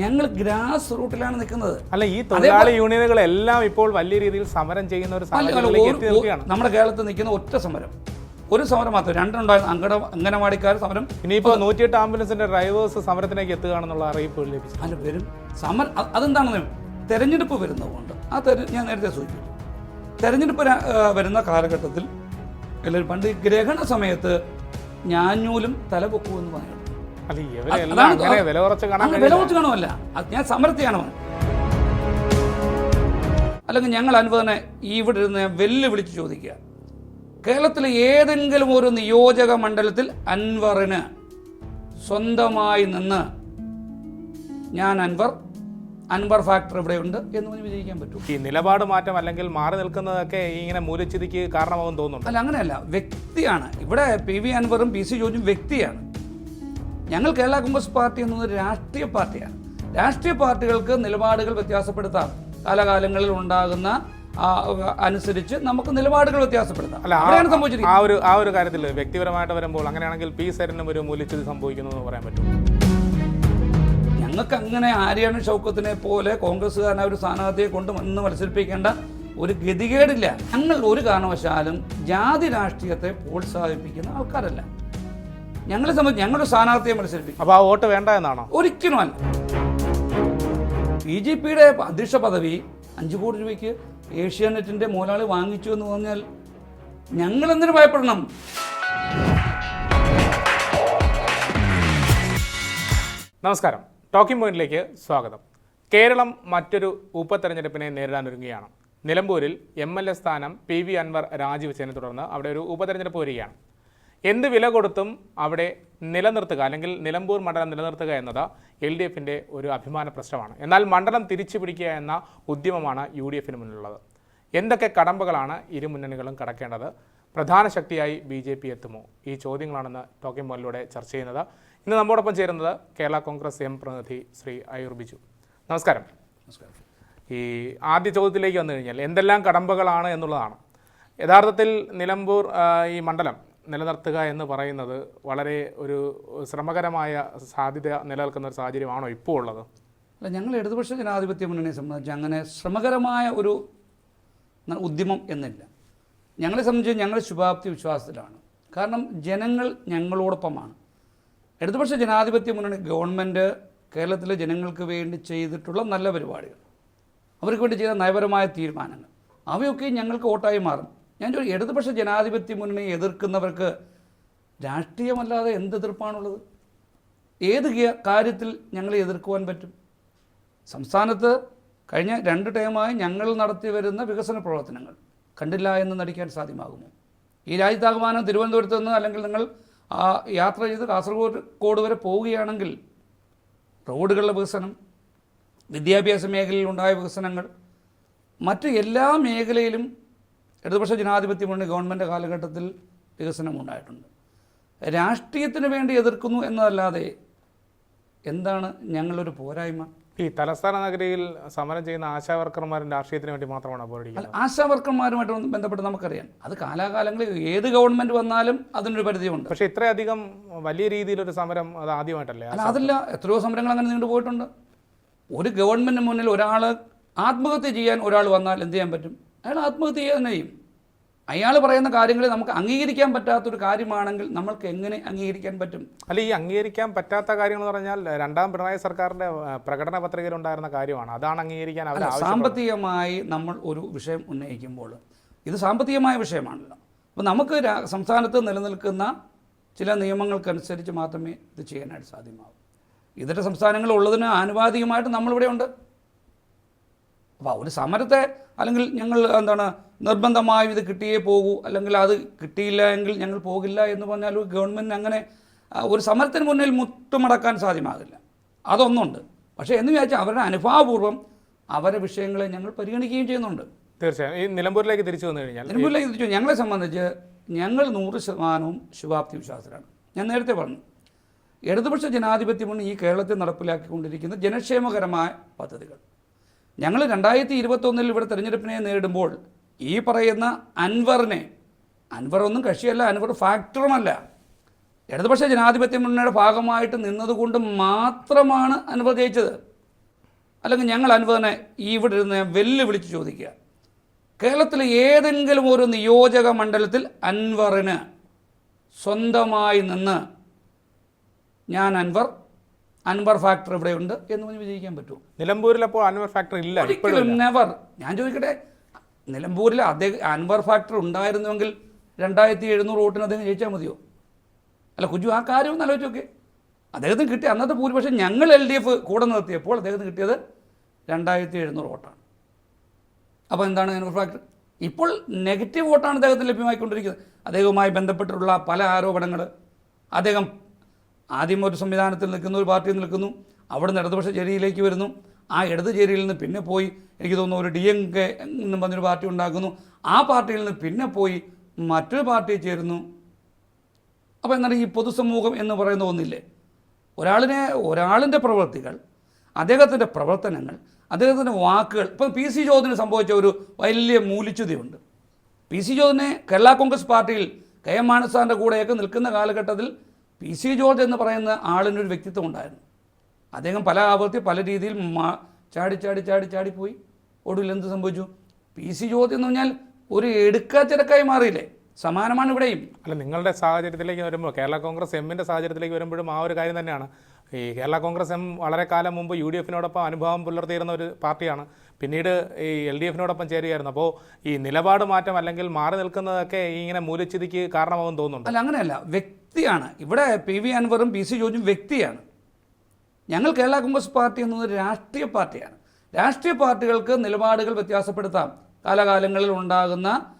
ഞങ്ങൾ ഗ്രാസ് റൂട്ടിലാണ് നിൽക്കുന്നത്. അല്ല ഈ തൊഴിലാളി യൂണിയനുകൾ എല്ലാം ഇപ്പോൾ വലിയ രീതിയിൽ സമരം ചെയ്യുന്ന ഒരു നമ്മുടെ കേരളത്തിൽ നിൽക്കുന്ന ഒറ്റ സമരം. ഒരു സമരം മാത്രം രണ്ടുണ്ടായ അങ്കണ അംഗനവാടിക്കാർ സമരം. ഇനിയിപ്പോ നൂറ്റിയെട്ട് ആംബുലൻസിന്റെ ഡ്രൈവേഴ്സ് സമരത്തിലേക്ക് എത്തുകയാണെന്നുള്ള അറിയിപ്പ് ലഭിച്ചു. അല്ല വരും. സമരം അതെന്താണ് അതെന്താണെന്ന് തെരഞ്ഞെടുപ്പ് വരുന്നതുകൊണ്ട് ആ തെര ഞാൻ നേരത്തെ സൂചിപ്പിച്ചു. തെരഞ്ഞെടുപ്പ് വരുന്ന കാലഘട്ടത്തിൽ എല്ലാവരും പണ്ട് ഗ്രഹണ സമയത്ത് ഞാഞ്ഞൂലും തലപൊക്കുമെന്ന് പറയുന്നു. വില കുറച്ച് കാണുമല്ല. ഞാൻ സമരത്തെയാണ് കാണുമോ അല്ലെങ്കിൽ ഞങ്ങൾ അനുഭവനെ ഈ ഇവിടെ ഇരുന്ന് വെല്ലുവിളിച്ച് ചോദിക്കുക. കേരളത്തിലെ ഏതെങ്കിലും ഒരു നിയോജക മണ്ഡലത്തിൽ അൻവറിന് സ്വന്തമായി നിന്ന് ഞാൻ അൻവർ അൻവർ ഫാക്ടർ ഇവിടെയുണ്ട് എന്ന് പറഞ്ഞ് വിജയിക്കാൻ പറ്റും. ഈ നിലപാട് മാറ്റം അല്ലെങ്കിൽ മാറി നിൽക്കുന്നതൊക്കെ ഇങ്ങനെ മൂലച്ചിതിക്ക് കാരണമാകും തോന്നുന്നു അല്ല അങ്ങനെയല്ല. വ്യക്തിയാണ്. ഇവിടെ പി വി അൻവറും പി സി ജോർജും വ്യക്തിയാണ്. ഞങ്ങൾ കേരള കോൺഗ്രസ് പാർട്ടി എന്നത് രാഷ്ട്രീയ പാർട്ടിയാണ്. രാഷ്ട്രീയ പാർട്ടികൾക്ക് നിലപാടുകൾ വ്യത്യാസപ്പെടുത്താം. കാലകാലങ്ങളിൽ ഉണ്ടാകുന്ന അനുസരിച്ച് നമുക്ക് നിലപാടുകൾ വ്യത്യാസപ്പെടുത്താം. അല്ല ആ- അവിടെയാണ് സംഭവിച്ചിരിക്കുന്നത്. ആ ഒരു ആ ഒരു കാര്യത്തിൽ വ്യക്തിപരമായിട്ട് വരുമ്പോൾ അങ്ങനെയാണെങ്കിൽ പി സരനും ഒരു മൂല്യച്യുതി സംഭവിക്കുന്നു എന്ന് പറയാൻ പറ്റും. ഞങ്ങൾക്ക് അങ്ങനെ ആര്യാണ് ഷൗക്കത്തിനെ പോലെ കോൺഗ്രസ്സുകാരനെ ഒരു സ്ഥാനാർത്ഥിയെ കൊണ്ട് ഇന്ന് മത്സരിപ്പിക്കേണ്ട ഒരു ഗതികേടില്ല. ഞങ്ങൾ ഒരു കാരണവശാലും ജാതി രാഷ്ട്രീയത്തെ പ്രോത്സാഹിപ്പിക്കുന്ന ആൾക്കാരല്ല. ഞങ്ങളെ സംബന്ധിച്ച് ഞങ്ങളുടെ സ്ഥാനാർത്ഥിയെ മത്സരിപ്പിക്കും. അപ്പൊ ആ വോട്ട് വേണ്ട എന്നാണോ? ഒരിക്കലും അല്ല. ബി ജെ പിയുടെ അധ്യക്ഷ പദവി അഞ്ചു കോടി രൂപയ്ക്ക് ഏഷ്യാനെറ്റിന്റെ മോലാളി വാങ്ങിച്ചു എന്ന് പറഞ്ഞാൽ ഞങ്ങൾ എന്തിനു ഭയപ്പെടണം? നമസ്കാരം. ടോക്കിംഗ് പോയിന്റിലേക്ക് സ്വാഗതം. കേരളം മറ്റൊരു ഉപതെരഞ്ഞെടുപ്പിനെ നേരിടാനൊരുങ്ങുകയാണ് നിലമ്പൂരിൽ എം എൽ എ സ്ഥാനം പി വി അൻവർ രാജിവെച്ചതിനെ തുടർന്ന് അവിടെ ഒരു ഉപതെരഞ്ഞെടുപ്പ് വരികയാണ്. എന്ത് വില കൊടുത്തും അവിടെ നിലനിർത്തുക അല്ലെങ്കിൽ നിലമ്പൂർ മണ്ഡലം നിലനിർത്തുക എന്നത് എൽ ഡി എഫിന്റെ ഒരു അഭിമാന പ്രശ്നമാണ്. എന്നാൽ മണ്ഡലം തിരിച്ചു പിടിക്കുക എന്ന ഉദ്യമമാണ് യു ഡി എഫിന് മുന്നിലുള്ളത്. എന്തൊക്കെ കടമ്പകളാണ് ഇരു മുന്നണികളും കടക്കേണ്ടത്? പ്രധാന ശക്തിയായി ബി ജെ പി എത്തുമോ? ഈ ചോദ്യങ്ങളാണെന്ന് ടോക്കിംഗ് മോലിലൂടെ ചർച്ച ചെയ്യുന്നത്. ഇന്ന് നമ്മോടൊപ്പം ചേരുന്നത് കേരള കോൺഗ്രസ് എം പ്രതിനിധി ശ്രീ അയൂർ ബിജു. നമസ്കാരം. നമസ്കാരം. ഈ ആദ്യ ചോദ്യത്തിലേക്ക് വന്നു കഴിഞ്ഞാൽ എന്തെല്ലാം കടമ്പകളാണ് എന്നുള്ളതാണ്. യഥാർത്ഥത്തിൽ നിലമ്പൂർ ഈ മണ്ഡലം നിലനിർത്തുക എന്ന് പറയുന്നത് വളരെ ഒരു ശ്രമകരമായ സാധ്യത നിലനിൽക്കുന്ന ഒരു സാഹചര്യമാണോ ഇപ്പോൾ ഉള്ളത് അല്ല ഞങ്ങൾ ഇടതുപക്ഷ ജനാധിപത്യ മുന്നണിയെ സംബന്ധിച്ച് അങ്ങനെ ശ്രമകരമായ ഒരു ഉദ്യമം എന്നില്ല. ഞങ്ങളെ സംബന്ധിച്ച് ഞങ്ങൾ ശുഭാപ്തി വിശ്വാസത്തിലാണ്. കാരണം ജനങ്ങൾ ഞങ്ങളോടൊപ്പമാണ്. ഇടതുപക്ഷ ജനാധിപത്യ മുന്നണി ഗവൺമെന്റ് കേരളത്തിലെ ജനങ്ങൾക്ക് വേണ്ടി ചെയ്തിട്ടുള്ള നല്ല പരിപാടികൾ. അവർക്ക് വേണ്ടി ചെയ്ത നയപരമായ തീരുമാനങ്ങൾ. അവയൊക്കെ ഞങ്ങൾക്ക് വോട്ടായി മാറും. ഞാൻ ചോദിക്കും ഇടതുപക്ഷ ജനാധിപത്യ മുന്നണി എതിർക്കുന്നവർക്ക് രാഷ്ട്രീയമല്ലാതെ എന്ത് എതിർപ്പാണുള്ളത്? ഏത് കാര്യത്തിൽ ഞങ്ങളെ എതിർക്കുവാൻ പറ്റും? സംസ്ഥാനത്ത് കഴിഞ്ഞ രണ്ട് ടൈമായി ഞങ്ങൾ നടത്തി വരുന്ന വികസന പ്രവർത്തനങ്ങൾ കണ്ടില്ല എന്ന് നടിക്കാൻ സാധ്യമാകുമോ? ഈ രാജ്യത്താകമാനം തിരുവനന്തപുരത്ത് നിന്ന് അല്ലെങ്കിൽ നിങ്ങൾ യാത്ര ചെയ്ത് കാസർഗോഡ് കോട് വരെ പോവുകയാണെങ്കിൽ റോഡുകളുടെ വികസനം വിദ്യാഭ്യാസ മേഖലയിൽ ഉണ്ടായ വികസനങ്ങൾ മറ്റ് എല്ലാ മേഖലയിലും ഇടതുപക്ഷ ജനാധിപത്യ മുന്നണി ഗവൺമെന്റ് കാലഘട്ടത്തിൽ വികസനം ഉണ്ടായിട്ടുണ്ട്. രാഷ്ട്രീയത്തിന് വേണ്ടി എതിർക്കുന്നു എന്നതല്ലാതെ എന്താണ് ഞങ്ങളൊരു പോരായ്മ? ഈ തലസ്ഥാന നഗരിയിൽ സമരം ചെയ്യുന്ന ആശാവർക്കർമാരും രാഷ്ട്രീയത്തിന് വേണ്ടി മാത്രമാണ് പോരടിക്കുന്നത് ആശാവർക്കർമാരുമായിട്ട് ആശാ വർക്കർമാരുമായിട്ട് ബന്ധപ്പെട്ട് നമുക്കറിയാം. അത് കാലാകാലങ്ങളിൽ ഏത് ഗവൺമെന്റ് വന്നാലും അതിനൊരു പരിധിയുണ്ട്. പക്ഷേ ഇത്രയധികം വലിയ രീതിയിലൊരു സമരം അത് ആദ്യമായിട്ടല്ലേ? അല്ല അതല്ല എത്രയോ സമരങ്ങൾ അങ്ങനെ നീണ്ടു പോയിട്ടുണ്ട്. ഒരു ഗവൺമെന്റിന് മുന്നിൽ ഒരാൾ ആത്മഹത്യ ചെയ്യാൻ ഒരാൾ വന്നാൽ എന്ത് ചെയ്യാൻ പറ്റും? അയാൾ ആത്മഹത്യ തന്നെ ചെയ്യും. അയാൾ പറയുന്ന കാര്യങ്ങളെ നമുക്ക് അംഗീകരിക്കാൻ പറ്റാത്തൊരു കാര്യമാണെങ്കിൽ നമ്മൾക്ക് എങ്ങനെ അംഗീകരിക്കാൻ പറ്റും? അല്ല ഈ അംഗീകരിക്കാൻ പറ്റാത്ത കാര്യങ്ങൾ എന്ന് പറഞ്ഞാൽ രണ്ടാം പിണറായി സർക്കാരിന്റെ പ്രകടന പത്രികയിൽ ഉണ്ടായിരുന്ന കാര്യമാണ്. അതാണ് അംഗീകരിക്കാൻ അവർ സാമ്പത്തികമായി നമ്മൾ ഒരു വിഷയം ഉന്നയിക്കുമ്പോൾ ഇത് സാമ്പത്തികമായ വിഷയമാണല്ലോ. അപ്പോൾ നമുക്ക് സംസ്ഥാനത്ത് നിലനിൽക്കുന്ന ചില നിയമങ്ങൾക്കനുസരിച്ച് മാത്രമേ ഇത് ചെയ്യാനായിട്ട് സാധ്യമാകൂ ഇതര സംസ്ഥാനങ്ങളുള്ളതിന് ആനുപാതികമായിട്ട് നമ്മളിവിടെ ഉണ്ട്. അപ്പോൾ ഒരു സമരത്തെ അല്ലെങ്കിൽ ഞങ്ങൾ എന്താണ് നിർബന്ധമായും ഇത് കിട്ടിയേ പോകൂ അല്ലെങ്കിൽ അത് കിട്ടിയില്ല എങ്കിൽ ഞങ്ങൾ പോകില്ല എന്ന് പറഞ്ഞാൽ ഗവൺമെന്റ് അങ്ങനെ ഒരു സമരത്തിന് മുന്നിൽ മുട്ടുമടക്കാൻ സാധ്യമാകില്ല. അതൊന്നുണ്ട്. പക്ഷേ എന്ന് വിചാരിച്ചാൽ അവരുടെ അനുഭാവപൂർവം അവരുടെ വിഷയങ്ങളെ ഞങ്ങൾ പരിഗണിക്കുകയും ചെയ്യുന്നുണ്ട്. തീർച്ചയായും. ഈ നിലമ്പൂരിലേക്ക് തിരിച്ചു വന്നു കഴിഞ്ഞാൽ നിലമ്പൂരിലേക്ക് തിരിച്ചു ഞങ്ങളെ സംബന്ധിച്ച് ഞങ്ങൾ നൂറ് ശതമാനവും ശുഭാപ്തി വിശ്വാസത്തിലാണ് ഞാൻ നേരത്തെ പറഞ്ഞു ഇടതുപക്ഷ ജനാധിപത്യ മുന്നണി ഈ കേരളത്തിൽ നടപ്പിലാക്കിക്കൊണ്ടിരിക്കുന്ന ജനക്ഷേമകരമായ പദ്ധതികൾ. ഞങ്ങൾ രണ്ടായിരത്തി ഇരുപത്തൊന്നിൽ ഇവിടെ തെരഞ്ഞെടുപ്പിനെ നേരിടുമ്പോൾ ഈ പറയുന്ന അൻവറിനെ അൻവർ ഒന്നും കക്ഷിയല്ല അൻവർ ഫാക്ടറുമല്ല. ഇടതുപക്ഷ ജനാധിപത്യ മുന്നണിയുടെ ഭാഗമായിട്ട് നിന്നതുകൊണ്ട് മാത്രമാണ് അൻവർ ജയിച്ചത്. അല്ലെങ്കിൽ ഞങ്ങൾ അൻവറിനെ ഇവിടെ ഇരുന്ന് വെല്ലുവിളിച്ച് ചോദിക്കുക. കേരളത്തിലെ ഏതെങ്കിലും ഒരു നിയോജക മണ്ഡലത്തിൽ അൻവറിന് സ്വന്തമായി നിന്ന് ഞാൻ അൻവർ അൻവർ ഫാക്ടർ ഇവിടെയുണ്ട് എന്ന് പറഞ്ഞ് വിജയിക്കാൻ പറ്റുമോ? നിലമ്പൂരിൽ അപ്പോൾ അൻവർ ഫാക്ടർ ഇല്ല ഒരിക്കലും നെവർ ഞാൻ ചോദിക്കട്ടെ നിലമ്പൂരിൽ അദ്ദേഹം അൻവർ ഫാക്ടർ ഉണ്ടായിരുന്നുവെങ്കിൽ രണ്ടായിരത്തി എഴുന്നൂറ് വോട്ടിന് അദ്ദേഹം ജയിച്ചാൽ മതിയോ? അല്ല കുജു ആ കാര്യം ഒന്ന് ആലോചിച്ച് നോക്കേ അദ്ദേഹത്തിന് കിട്ടിയ അന്നത്തെ ഭൂരിപക്ഷം ഞങ്ങൾ എൽ ഡി എഫ് കൂടെ നിർത്തിയപ്പോൾ അദ്ദേഹത്തിന് കിട്ടിയത് രണ്ടായിരത്തി എഴുന്നൂറ് വോട്ടാണ്. അപ്പോൾ എന്താണ് അൻവർ ഫാക്ടർ? ഇപ്പോൾ നെഗറ്റീവ് വോട്ടാണ് അദ്ദേഹത്തിന് ലഭ്യമായിക്കൊണ്ടിരിക്കുന്നത്. അദ്ദേഹവുമായി ബന്ധപ്പെട്ടിട്ടുള്ള പല ആരോപണങ്ങൾ. അദ്ദേഹം ആദ്യം ഒരു സംവിധാനത്തിൽ നിൽക്കുന്നു ഒരു പാർട്ടിയിൽ നിൽക്കുന്നു അവിടെ നിന്ന് ഇടതുപക്ഷ ചേരിയിലേക്ക് വരുന്നു. ആ ഇടത് ചേരിയിൽ നിന്ന് പിന്നെ പോയി എനിക്ക് തോന്നുന്നു ഒരു ഡി എം കെ എന്നും പറഞ്ഞൊരു പാർട്ടി ഉണ്ടാക്കുന്നു. ആ പാർട്ടിയിൽ നിന്ന് പിന്നെ പോയി മറ്റൊരു പാർട്ടിയിൽ ചേരുന്നു. അപ്പോൾ എന്താണ് ഈ പൊതുസമൂഹം എന്ന് പറയുന്ന ഒന്നില്ലേ? ഒരാളിനെ ഒരാളിന്റെ പ്രവൃത്തികൾ അദ്ദേഹത്തിന്റെ പ്രവർത്തനങ്ങൾ അദ്ദേഹത്തിന്റെ വാക്കുകൾ. ഇപ്പം പി സി ജോദിന് സംഭവിച്ച ഒരു വലിയ മൂലിച്ചുതിയുണ്ട് പി സി ജോദിനെ കേരള കോൺഗ്രസ് പാർട്ടിയിൽ കെ എം മാനസാറിന്റെ കൂടെയൊക്കെ നിൽക്കുന്ന കാലഘട്ടത്തിൽ പി സി ജോർജ് എന്ന് പറയുന്ന ആളിനൊരു വ്യക്തിത്വം ഉണ്ടായിരുന്നു. അദ്ദേഹം പല ആവർത്തി പല രീതിയിൽ മാ ചാടി ചാടി ചാടി ചാടിപ്പോയി ഒടുവിൽ എന്ത് സംഭവിച്ചു? പി സി ജോർജ് എന്ന് പറഞ്ഞാൽ ഒരു എടുക്കാച്ചിരക്കായി മാറിയില്ലേ? സമാനമാണ് ഇവിടെയും. അല്ല നിങ്ങളുടെ സാഹചര്യത്തിലേക്ക് വരുമ്പോൾ കേരള കോൺഗ്രസ് എമ്മിന്റെ സാഹചര്യത്തിലേക്ക് വരുമ്പോഴും ആ ഒരു കാര്യം തന്നെയാണ്. ഈ കേരള കോൺഗ്രസ് എം വളരെ കാലം മുമ്പ് യു ഡി എഫിനോടൊപ്പം അനുഭവം പുലർത്തിയിരുന്ന ഒരു പാർട്ടിയാണ്. പിന്നീട് ഈ എൽ ഡി എഫിനോടൊപ്പം ചേരുകയായിരുന്നു. അപ്പോൾ ഈ നിലപാട് മാറ്റം അല്ലെങ്കിൽ മാറി നിൽക്കുന്നതൊക്കെ ഇങ്ങനെ മൂലച്ചിതിക്ക് കാരണമാകും തോന്നുന്നുണ്ട്? അല്ല അങ്ങനെയല്ല. വ്യക്തിയാണ്. ഇവിടെ പി വി അൻവറും പി സി ജോർജും വ്യക്തിയാണ്. ഞങ്ങൾ കേരള കോൺഗ്രസ് പാർട്ടി എന്നത് രാഷ്ട്രീയ പാർട്ടിയാണ്. രാഷ്ട്രീയ പാർട്ടികൾക്ക് നിലപാടുകൾ വ്യത്യാസപ്പെടുത്താം. കാലകാലങ്ങളിൽ ഉണ്ടാകുന്ന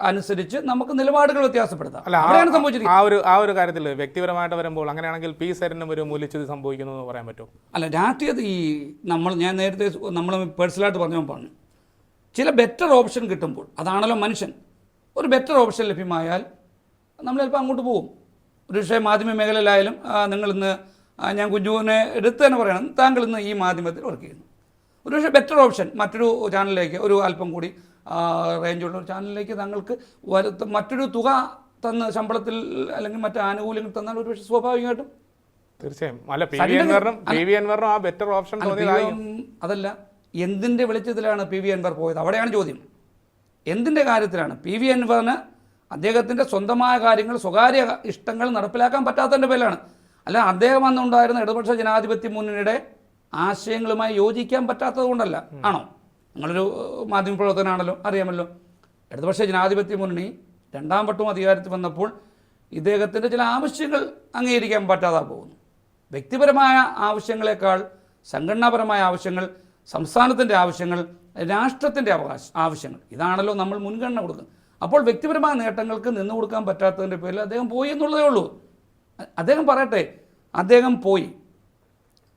അനുസരിച്ച് നമുക്ക് നിലപാടുകൾ വ്യത്യാസപ്പെടുത്താം. അല്ല ആ- സംഭവിച്ചിരിക്കുന്നത്. ആ ഒരു ആ ഒരു കാര്യത്തിൽ വ്യക്തിപരമായിട്ട് വരുമ്പോൾ അങ്ങനെയാണെങ്കിൽ പി സരനും ഒരു മൂല്യച്യുതി സംഭവിക്കുന്നു എന്ന് പറയാൻ പറ്റുമോ? അല്ല രാഷ്ട്രീയത്തിൽ ഈ നമ്മൾ ഞാൻ നേരത്തെ നമ്മൾ പേഴ്സണലായിട്ട് പറഞ്ഞു പറഞ്ഞു. ചില ബെറ്റർ ഓപ്ഷൻ കിട്ടുമ്പോൾ അതാണല്ലോ മനുഷ്യൻ. ഒരു ബെറ്റർ ഓപ്ഷൻ ലഭ്യമായാൽ നമ്മൾ ചിലപ്പോൾ അങ്ങോട്ട് പോകും. ഒരു പക്ഷേ മാധ്യമ മേഖലയിലായാലും നിങ്ങളിന്ന് ഞാൻ കുഞ്ചുവിനെ എടുത്ത് തന്നെ പറയണം താങ്കൾ ഇന്ന് ഈ മാധ്യമത്തിൽ വർക്ക് ചെയ്യുന്നു. ഒരുപക്ഷെ ബെറ്റർ ഓപ്ഷൻ മറ്റൊരു ചാനലിലേക്ക് ഒരു അല്പം കൂടി റേഞ്ചുള്ള ഒരു ചാനലിലേക്ക് താങ്കൾക്ക് വരുത്ത മറ്റൊരു തുക തന്ന് ശമ്പളത്തിൽ അല്ലെങ്കിൽ മറ്റ് ആനുകൂല്യങ്ങൾ തന്നാൽ ഒരുപക്ഷെ സ്വാഭാവികമായിട്ടും. തീർച്ചയായും. അല്ല പി വി അൻവറിനും ആ ബെറ്റർ ഓപ്ഷൻ അതല്ല എന്തിന്റെ വെളിച്ചത്തിലാണ് പി വി അൻവർ പോയത്? അവിടെയാണ് ചോദ്യം. എന്തിന്റെ കാര്യത്തിലാണ് പി വി അൻവറിന് അദ്ദേഹത്തിന്റെ സ്വന്തമായ കാര്യങ്ങൾ സ്വകാര്യ ഇഷ്ടങ്ങൾ നടപ്പിലാക്കാൻ പറ്റാത്തതിന്റെ പേരിലാണ്. അല്ല അദ്ദേഹം അന്നുണ്ടായിരുന്ന ഇടതുപക്ഷ ജനാധിപത്യ മുന്നണിയുടെ ആശയങ്ങളുമായി യോജിക്കാൻ പറ്റാത്തത് കൊണ്ടല്ല. ആണോ? നിങ്ങളൊരു ഏഹ്, മാധ്യമപ്രവർത്തകനാണല്ലോ അറിയാമല്ലോ. ഇടതുപക്ഷ ജനാധിപത്യ മുന്നണി രണ്ടാം വട്ടവും അധികാരത്തിൽ വന്നപ്പോൾ ഇദ്ദേഹത്തിന്റെ ചില ആവശ്യങ്ങൾ അംഗീകരിക്കാൻ പറ്റാതെ പോകുന്നു. വ്യക്തിപരമായ ആവശ്യങ്ങളെക്കാൾ സംഘടനാപരമായ ആവശ്യങ്ങൾ സംസ്ഥാനത്തിന്റെ ആവശ്യങ്ങൾ രാഷ്ട്രത്തിന്റെ അവകാശ ആവശ്യങ്ങൾ. ഇതാണല്ലോ നമ്മൾ മുൻഗണന കൊടുക്കുന്നത്. അപ്പോൾ വ്യക്തിപരമായ നേട്ടങ്ങൾക്ക് നിന്നു കൊടുക്കാൻ പറ്റാത്തതിന്റെ പേരിൽ അദ്ദേഹം പോയി എന്നുള്ളതേ ഉള്ളൂ. അദ്ദേഹം പറയട്ടെ അദ്ദേഹം പോയി.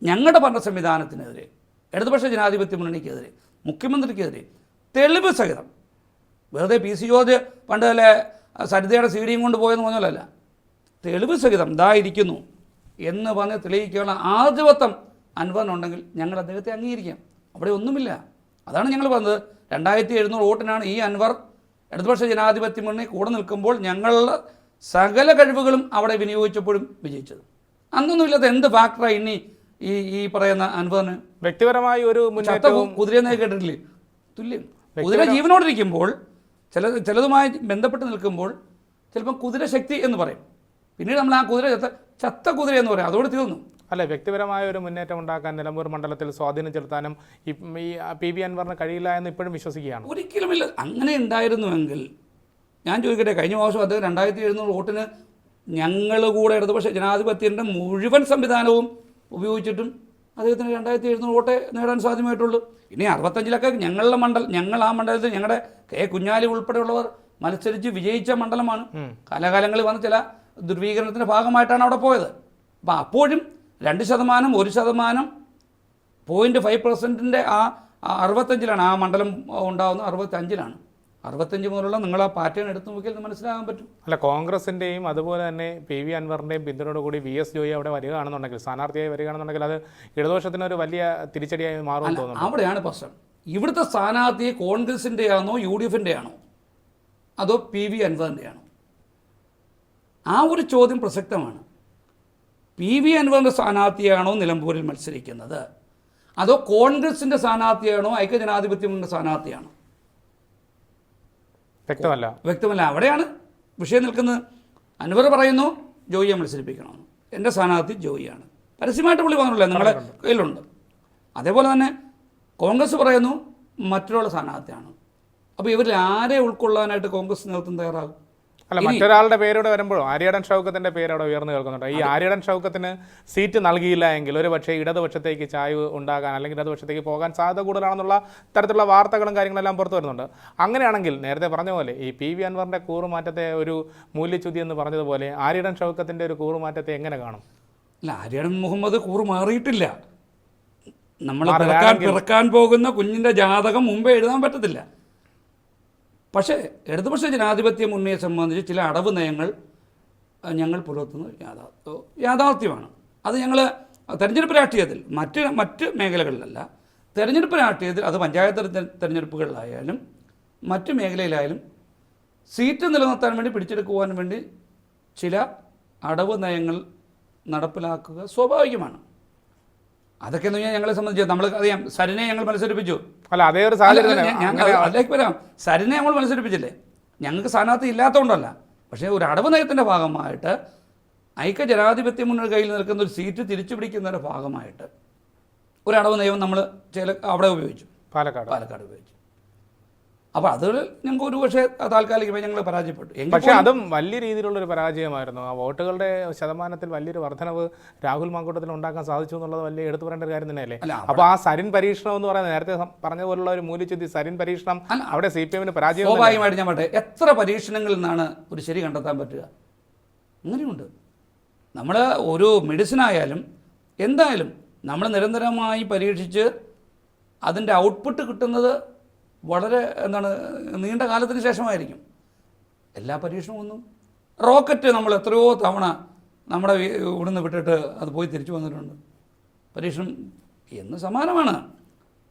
ഞങ്ങളുടെ ഭരണ സംവിധാനത്തിനെതിരെ ഇടതുപക്ഷ ജനാധിപത്യ മുന്നണിക്കെതിരെ മുഖ്യമന്ത്രിക്കെതിരെ തെളിവ് സഹിതം വെറുതെ പി സി ജോർജ് പണ്ട് അല്ലെ സരിതയുടെ സി ഡിയും കൊണ്ട് പോയെന്ന് പറഞ്ഞാലല്ല തെളിവ് സഹിതം ഇതായിരിക്കുന്നു എന്ന് പറഞ്ഞ് തെളിയിക്കാനുള്ള ആധിപത്യം അൻവറിനുണ്ടെങ്കിൽ ഞങ്ങൾ അദ്ദേഹത്തെ അംഗീകരിക്കാം. അവിടെ ഒന്നുമില്ല. അതാണ് ഞങ്ങൾ പറഞ്ഞത്. രണ്ടായിരത്തി എഴുന്നൂറ് വോട്ടിനാണ് ഈ അൻവർ ഇടതുപക്ഷ ജനാധിപത്യ മുന്നണി കൂടെ നിൽക്കുമ്പോൾ ഞങ്ങളുടെ സകല കഴിവുകളും അവിടെ വിനിയോഗിച്ചപ്പോഴും വിജയിച്ചത്. അന്നൊന്നുമില്ലാത്ത എന്ത് ഫാക്ടറാണ് ഇനി ഈ ഈ പറയുന്ന അനുഭവന് വ്യക്തിപരമായ ഒരു കുതിരയെ മുന്നേറ്റവും കേട്ടിട്ടില്ലേ? തുല്യം. കുതിര ജീവനോടിരിക്കുമ്പോൾ ചില ചിലതുമായി ബന്ധപ്പെട്ട് നിൽക്കുമ്പോൾ ചിലപ്പോൾ കുതിര ശക്തി എന്ന് പറയും. പിന്നീട് നമ്മൾ ആ കുതിര ചത്ത ചത്ത കുതിര എന്ന് പറയും. അതോടെ തീർന്നു. അല്ല വ്യക്തിപരമായ ഒരു മുന്നേറ്റം ഉണ്ടാക്കാൻ നിലമ്പൂർ മണ്ഡലത്തിൽ സ്വാധീനം ചെലുത്താനും ഈ പി ബി അൻവറിന് കഴിയില്ല എന്ന് ഇപ്പോഴും വിശ്വസിക്കുകയാണ്. ഒരിക്കലുമില്ല. അങ്ങനെ ഉണ്ടായിരുന്നുവെങ്കിൽ ഞാൻ ചോദിക്കട്ടെ കഴിഞ്ഞ മാസം അദ്ദേഹം രണ്ടായിരത്തി എഴുന്നൂറ് വോട്ടിന് ഞങ്ങൾ കൂടെ ഇടതുപക്ഷ ജനാധിപത്യത്തിന്റെ മുഴുവൻ സംവിധാനവും ഉപയോഗിച്ചിട്ടും അദ്ദേഹത്തിന് രണ്ടായിരത്തി എഴുന്നൂറ് വോട്ടേ നേടാൻ സാധ്യമായിട്ടുള്ളൂ. ഇനി അറുപത്തഞ്ചിലൊക്കെ ഞങ്ങളുടെ മണ്ഡലം ഞങ്ങൾ ആ മണ്ഡലത്തിൽ ഞങ്ങളുടെ കെ കുഞ്ഞാലി ഉൾപ്പെടെയുള്ളവർ മത്സരിച്ച് വിജയിച്ച മണ്ഡലമാണ്. കാലാകാലങ്ങളിൽ വന്ന ചില ദുർവീകരണത്തിന്റെ ഭാഗമായിട്ടാണ് അവിടെ പോയത്. അപ്പോൾ അപ്പോഴും രണ്ട് ശതമാനം ഒരു ശതമാനം പോയിന്റ് ഫൈവ് പെർസെന്റിന്റെ ആ അറുപത്തഞ്ചിലാണ്. ആ മണ്ഡലം ഉണ്ടാകുന്നത് അറുപത്തഞ്ചിലാണ്. അറുപത്തഞ്ച് മുതലുള്ള നിങ്ങൾ ആ പാറ്റേൺ എടുത്തു നോക്കിയാൽ മനസ്സിലാകാൻ പറ്റും. അല്ല കോൺഗ്രസിന്റെയും അതുപോലെ തന്നെ പി വി അൻവറിന്റെയും പിന്തുണയോടുകൂടി വി എസ് ജോയി അവിടെ വരികയാണെന്നുണ്ടെങ്കിൽ സ്ഥാനാർത്ഥിയായി വരികയാണെന്നുണ്ടെങ്കിൽ അത് ഇടതുപക്ഷത്തിന് ഒരു വലിയ തിരിച്ചടിയായി മാറുമെന്ന് തോന്നുന്നു അവിടെയാണ് പ്രശ്നം. ഇവിടുത്തെ സ്ഥാനാർത്ഥി കോൺഗ്രസിന്റെ ആണോ യു ഡി എഫിന്റെ ആണോ അതോ പി വി അൻവറിന്റെ ആണോ ആ ഒരു ചോദ്യം പ്രസക്തമാണ്. പി വി അൻവറിന്റെ സ്ഥാനാർത്ഥിയാണോ നിലമ്പൂരിൽ മത്സരിക്കുന്നത്? അതോ കോൺഗ്രസിന്റെ സ്ഥാനാർത്ഥിയാണോ ഐക്യജനാധിപത്യ മുന്നണി സ്ഥാനാർത്ഥിയാണോ? വ്യക്തമല്ല. വ്യക്തമല്ല. അവിടെയാണ് വിഷയം നിൽക്കുന്നത്. അൻവർ പറയുന്നു ജോയിയെ മത്സരിപ്പിക്കണമെന്ന് എന്റെ സ്ഥാനാർത്ഥി ജോയിയാണ്. പരസ്യമായിട്ട് പുള്ളി പറഞ്ഞില്ല നിങ്ങളുടെ കയ്യിലുണ്ട്. അതേപോലെ തന്നെ കോൺഗ്രസ് പറയുന്നു മറ്റൊരാൾ സ്ഥാനാർത്ഥിയാണ്. അപ്പോൾ ഇവരിൽ ആരെ ഉൾക്കൊള്ളാനായിട്ട് കോൺഗ്രസ് നേതൃത്വം തയ്യാറാകും? അല്ല മറ്റൊരാളുടെ പേരോട് വരുമ്പോഴും? ആര്യടൻ ഷൗക്കത്തിന്റെ പേര് അവിടെ ഉയർന്നു കേൾക്കുന്നുണ്ട്? ഈ ആര്യടൻ ഷൗക്കത്തിന് സീറ്റ് നൽകിയില്ല എങ്കിൽ ഒരു പക്ഷേ ഇടതുപക്ഷത്തേക്ക് ചായ്വ് ഉണ്ടാകാൻ അല്ലെങ്കിൽ ഇടതുപക്ഷത്തേക്ക് പോകാൻ സാധ്യത കൂടുതലാണെന്നുള്ള തരത്തിലുള്ള വാർത്തകളും കാര്യങ്ങളെല്ലാം പുറത്തു വരുന്നുണ്ട്. അങ്ങനെയാണെങ്കിൽ നേരത്തെ പറഞ്ഞ പോലെ ഈ പി വി അൻവറിന്റെ കൂറുമാറ്റത്തെ ഒരു മൂല്യച്യുതി എന്ന് പറഞ്ഞതുപോലെ ആര്യടൻ ഷൗക്കത്തിന്റെ ഒരു കൂറുമാറ്റത്തെ എങ്ങനെ കാണും? അല്ല ആര്യടൻ മുഹമ്മദ് കൂറ് മാറിയിട്ടില്ല. നമ്മൾ പിറക്കാൻ പിറക്കാൻ പോകുന്ന കുഞ്ഞിന്റെ ജാതകം മുമ്പേ എഴുതാൻ പറ്റത്തില്ല. പക്ഷേ ഇടതുപക്ഷ ജനാധിപത്യ മുന്നണിയെ സംബന്ധിച്ച് ചില അടവ് നയങ്ങൾ ഞങ്ങൾ പുലർത്തുന്നത് യാഥാ യാഥാർത്ഥ്യമാണ്. അത് ഞങ്ങൾ തെരഞ്ഞെടുപ്പ് രാഷ്ട്രീയത്തിൽ മറ്റ് മറ്റ് മേഖലകളിലല്ല തെരഞ്ഞെടുപ്പ് രാഷ്ട്രീയത്തിൽ അത് പഞ്ചായത്ത് തെര- തെരഞ്ഞെടുപ്പുകളിലായാലും മറ്റ് മേഖലയിലായാലും സീറ്റ് നിലനിർത്താൻ വേണ്ടി പിടിച്ചെടുക്കുവാൻ വേണ്ടി ചില അടവ് നയങ്ങൾ നടപ്പിലാക്കുക സ്വാഭാവികമാണ്. അതൊക്കെ എന്ന് പറഞ്ഞാൽ ഞങ്ങളെ സംബന്ധിച്ച് നമ്മൾ അറിയാം. സരിനെ ഞങ്ങൾ മത്സരിപ്പിച്ചു. അല്ല അതേ ഒരു സാധനം സാഹചര്യം അതിലേക്ക് വരാം. സരിനെ നമ്മൾ മത്സരിപ്പിച്ചില്ലേ? ഞങ്ങൾക്ക് സ്ഥാനാർത്ഥി ഇല്ലാത്തതുകൊണ്ടല്ല പക്ഷേ ഒരു അടവ് നയത്തിന്റെ ഭാഗമായിട്ട് ഐക്യ ജനാധിപത്യ മുന്നണി കയ്യിൽ നിൽക്കുന്ന ഒരു സീറ്റ് തിരിച്ചു പിടിക്കുന്നതിന്റെ ഭാഗമായിട്ട് ഒരു അടവ് നയം നമ്മൾ ചില അവിടെ ഉപയോഗിച്ചു. പാലക്കാട്. പാലക്കാട് ഉപയോഗിച്ചു. അപ്പോൾ അത് ഞങ്ങൾക്ക് ഒരു പക്ഷേ താൽക്കാലികമായി ഞങ്ങൾ പരാജയപ്പെട്ടു. പക്ഷേ അതും വലിയ രീതിയിലുള്ള ഒരു പരാജയമായിരുന്നു. ആ വോട്ടുകളുടെ ശതമാനത്തിൽ വലിയൊരു വർധനവ് രാഹുൽ മാങ്കൂട്ടത്തിൽ ഉണ്ടാക്കാൻ സാധിച്ചു എന്നുള്ളത് വലിയ എടുത്തു പറയേണ്ട ഒരു കാര്യം തന്നെയല്ലേ? അപ്പൊ അപ്പോൾ ആ സരിൻ പരീക്ഷണം എന്ന് പറയുന്നത് നേരത്തെ പറഞ്ഞ പോലുള്ള ഒരു മൂല്യചുതി സരിൻ പരീക്ഷണം അവിടെ സി പി എമ്മിന് പരാജയം സ്വാഭാവികമായിട്ട് ഞാൻ പറയട്ടെ എത്ര പരീക്ഷണങ്ങളിൽ നിന്നാണ് ഒരു ശരി കണ്ടെത്താൻ പറ്റുക? അങ്ങനെയുണ്ട്. നമ്മൾ ഒരു മെഡിസിൻ ആയാലും എന്തായാലും നമ്മൾ നിരന്തരമായി പരീക്ഷിച്ച് അതിന്റെ ഔട്ട്പുട്ട് കിട്ടുന്നത് വളരെ എന്താണ് നീണ്ട കാലത്തിന് ശേഷമായിരിക്കും. എല്ലാ പരീക്ഷണവും ഒന്നും റോക്കറ്റ് നമ്മൾ എത്രയോ തവണ നമ്മുടെ ഇവിടുന്ന് വിട്ടിട്ട് അത് പോയി തിരിച്ചു വന്നിട്ടുണ്ട്. പരീക്ഷണം എന്ന് സമാനമാണ്.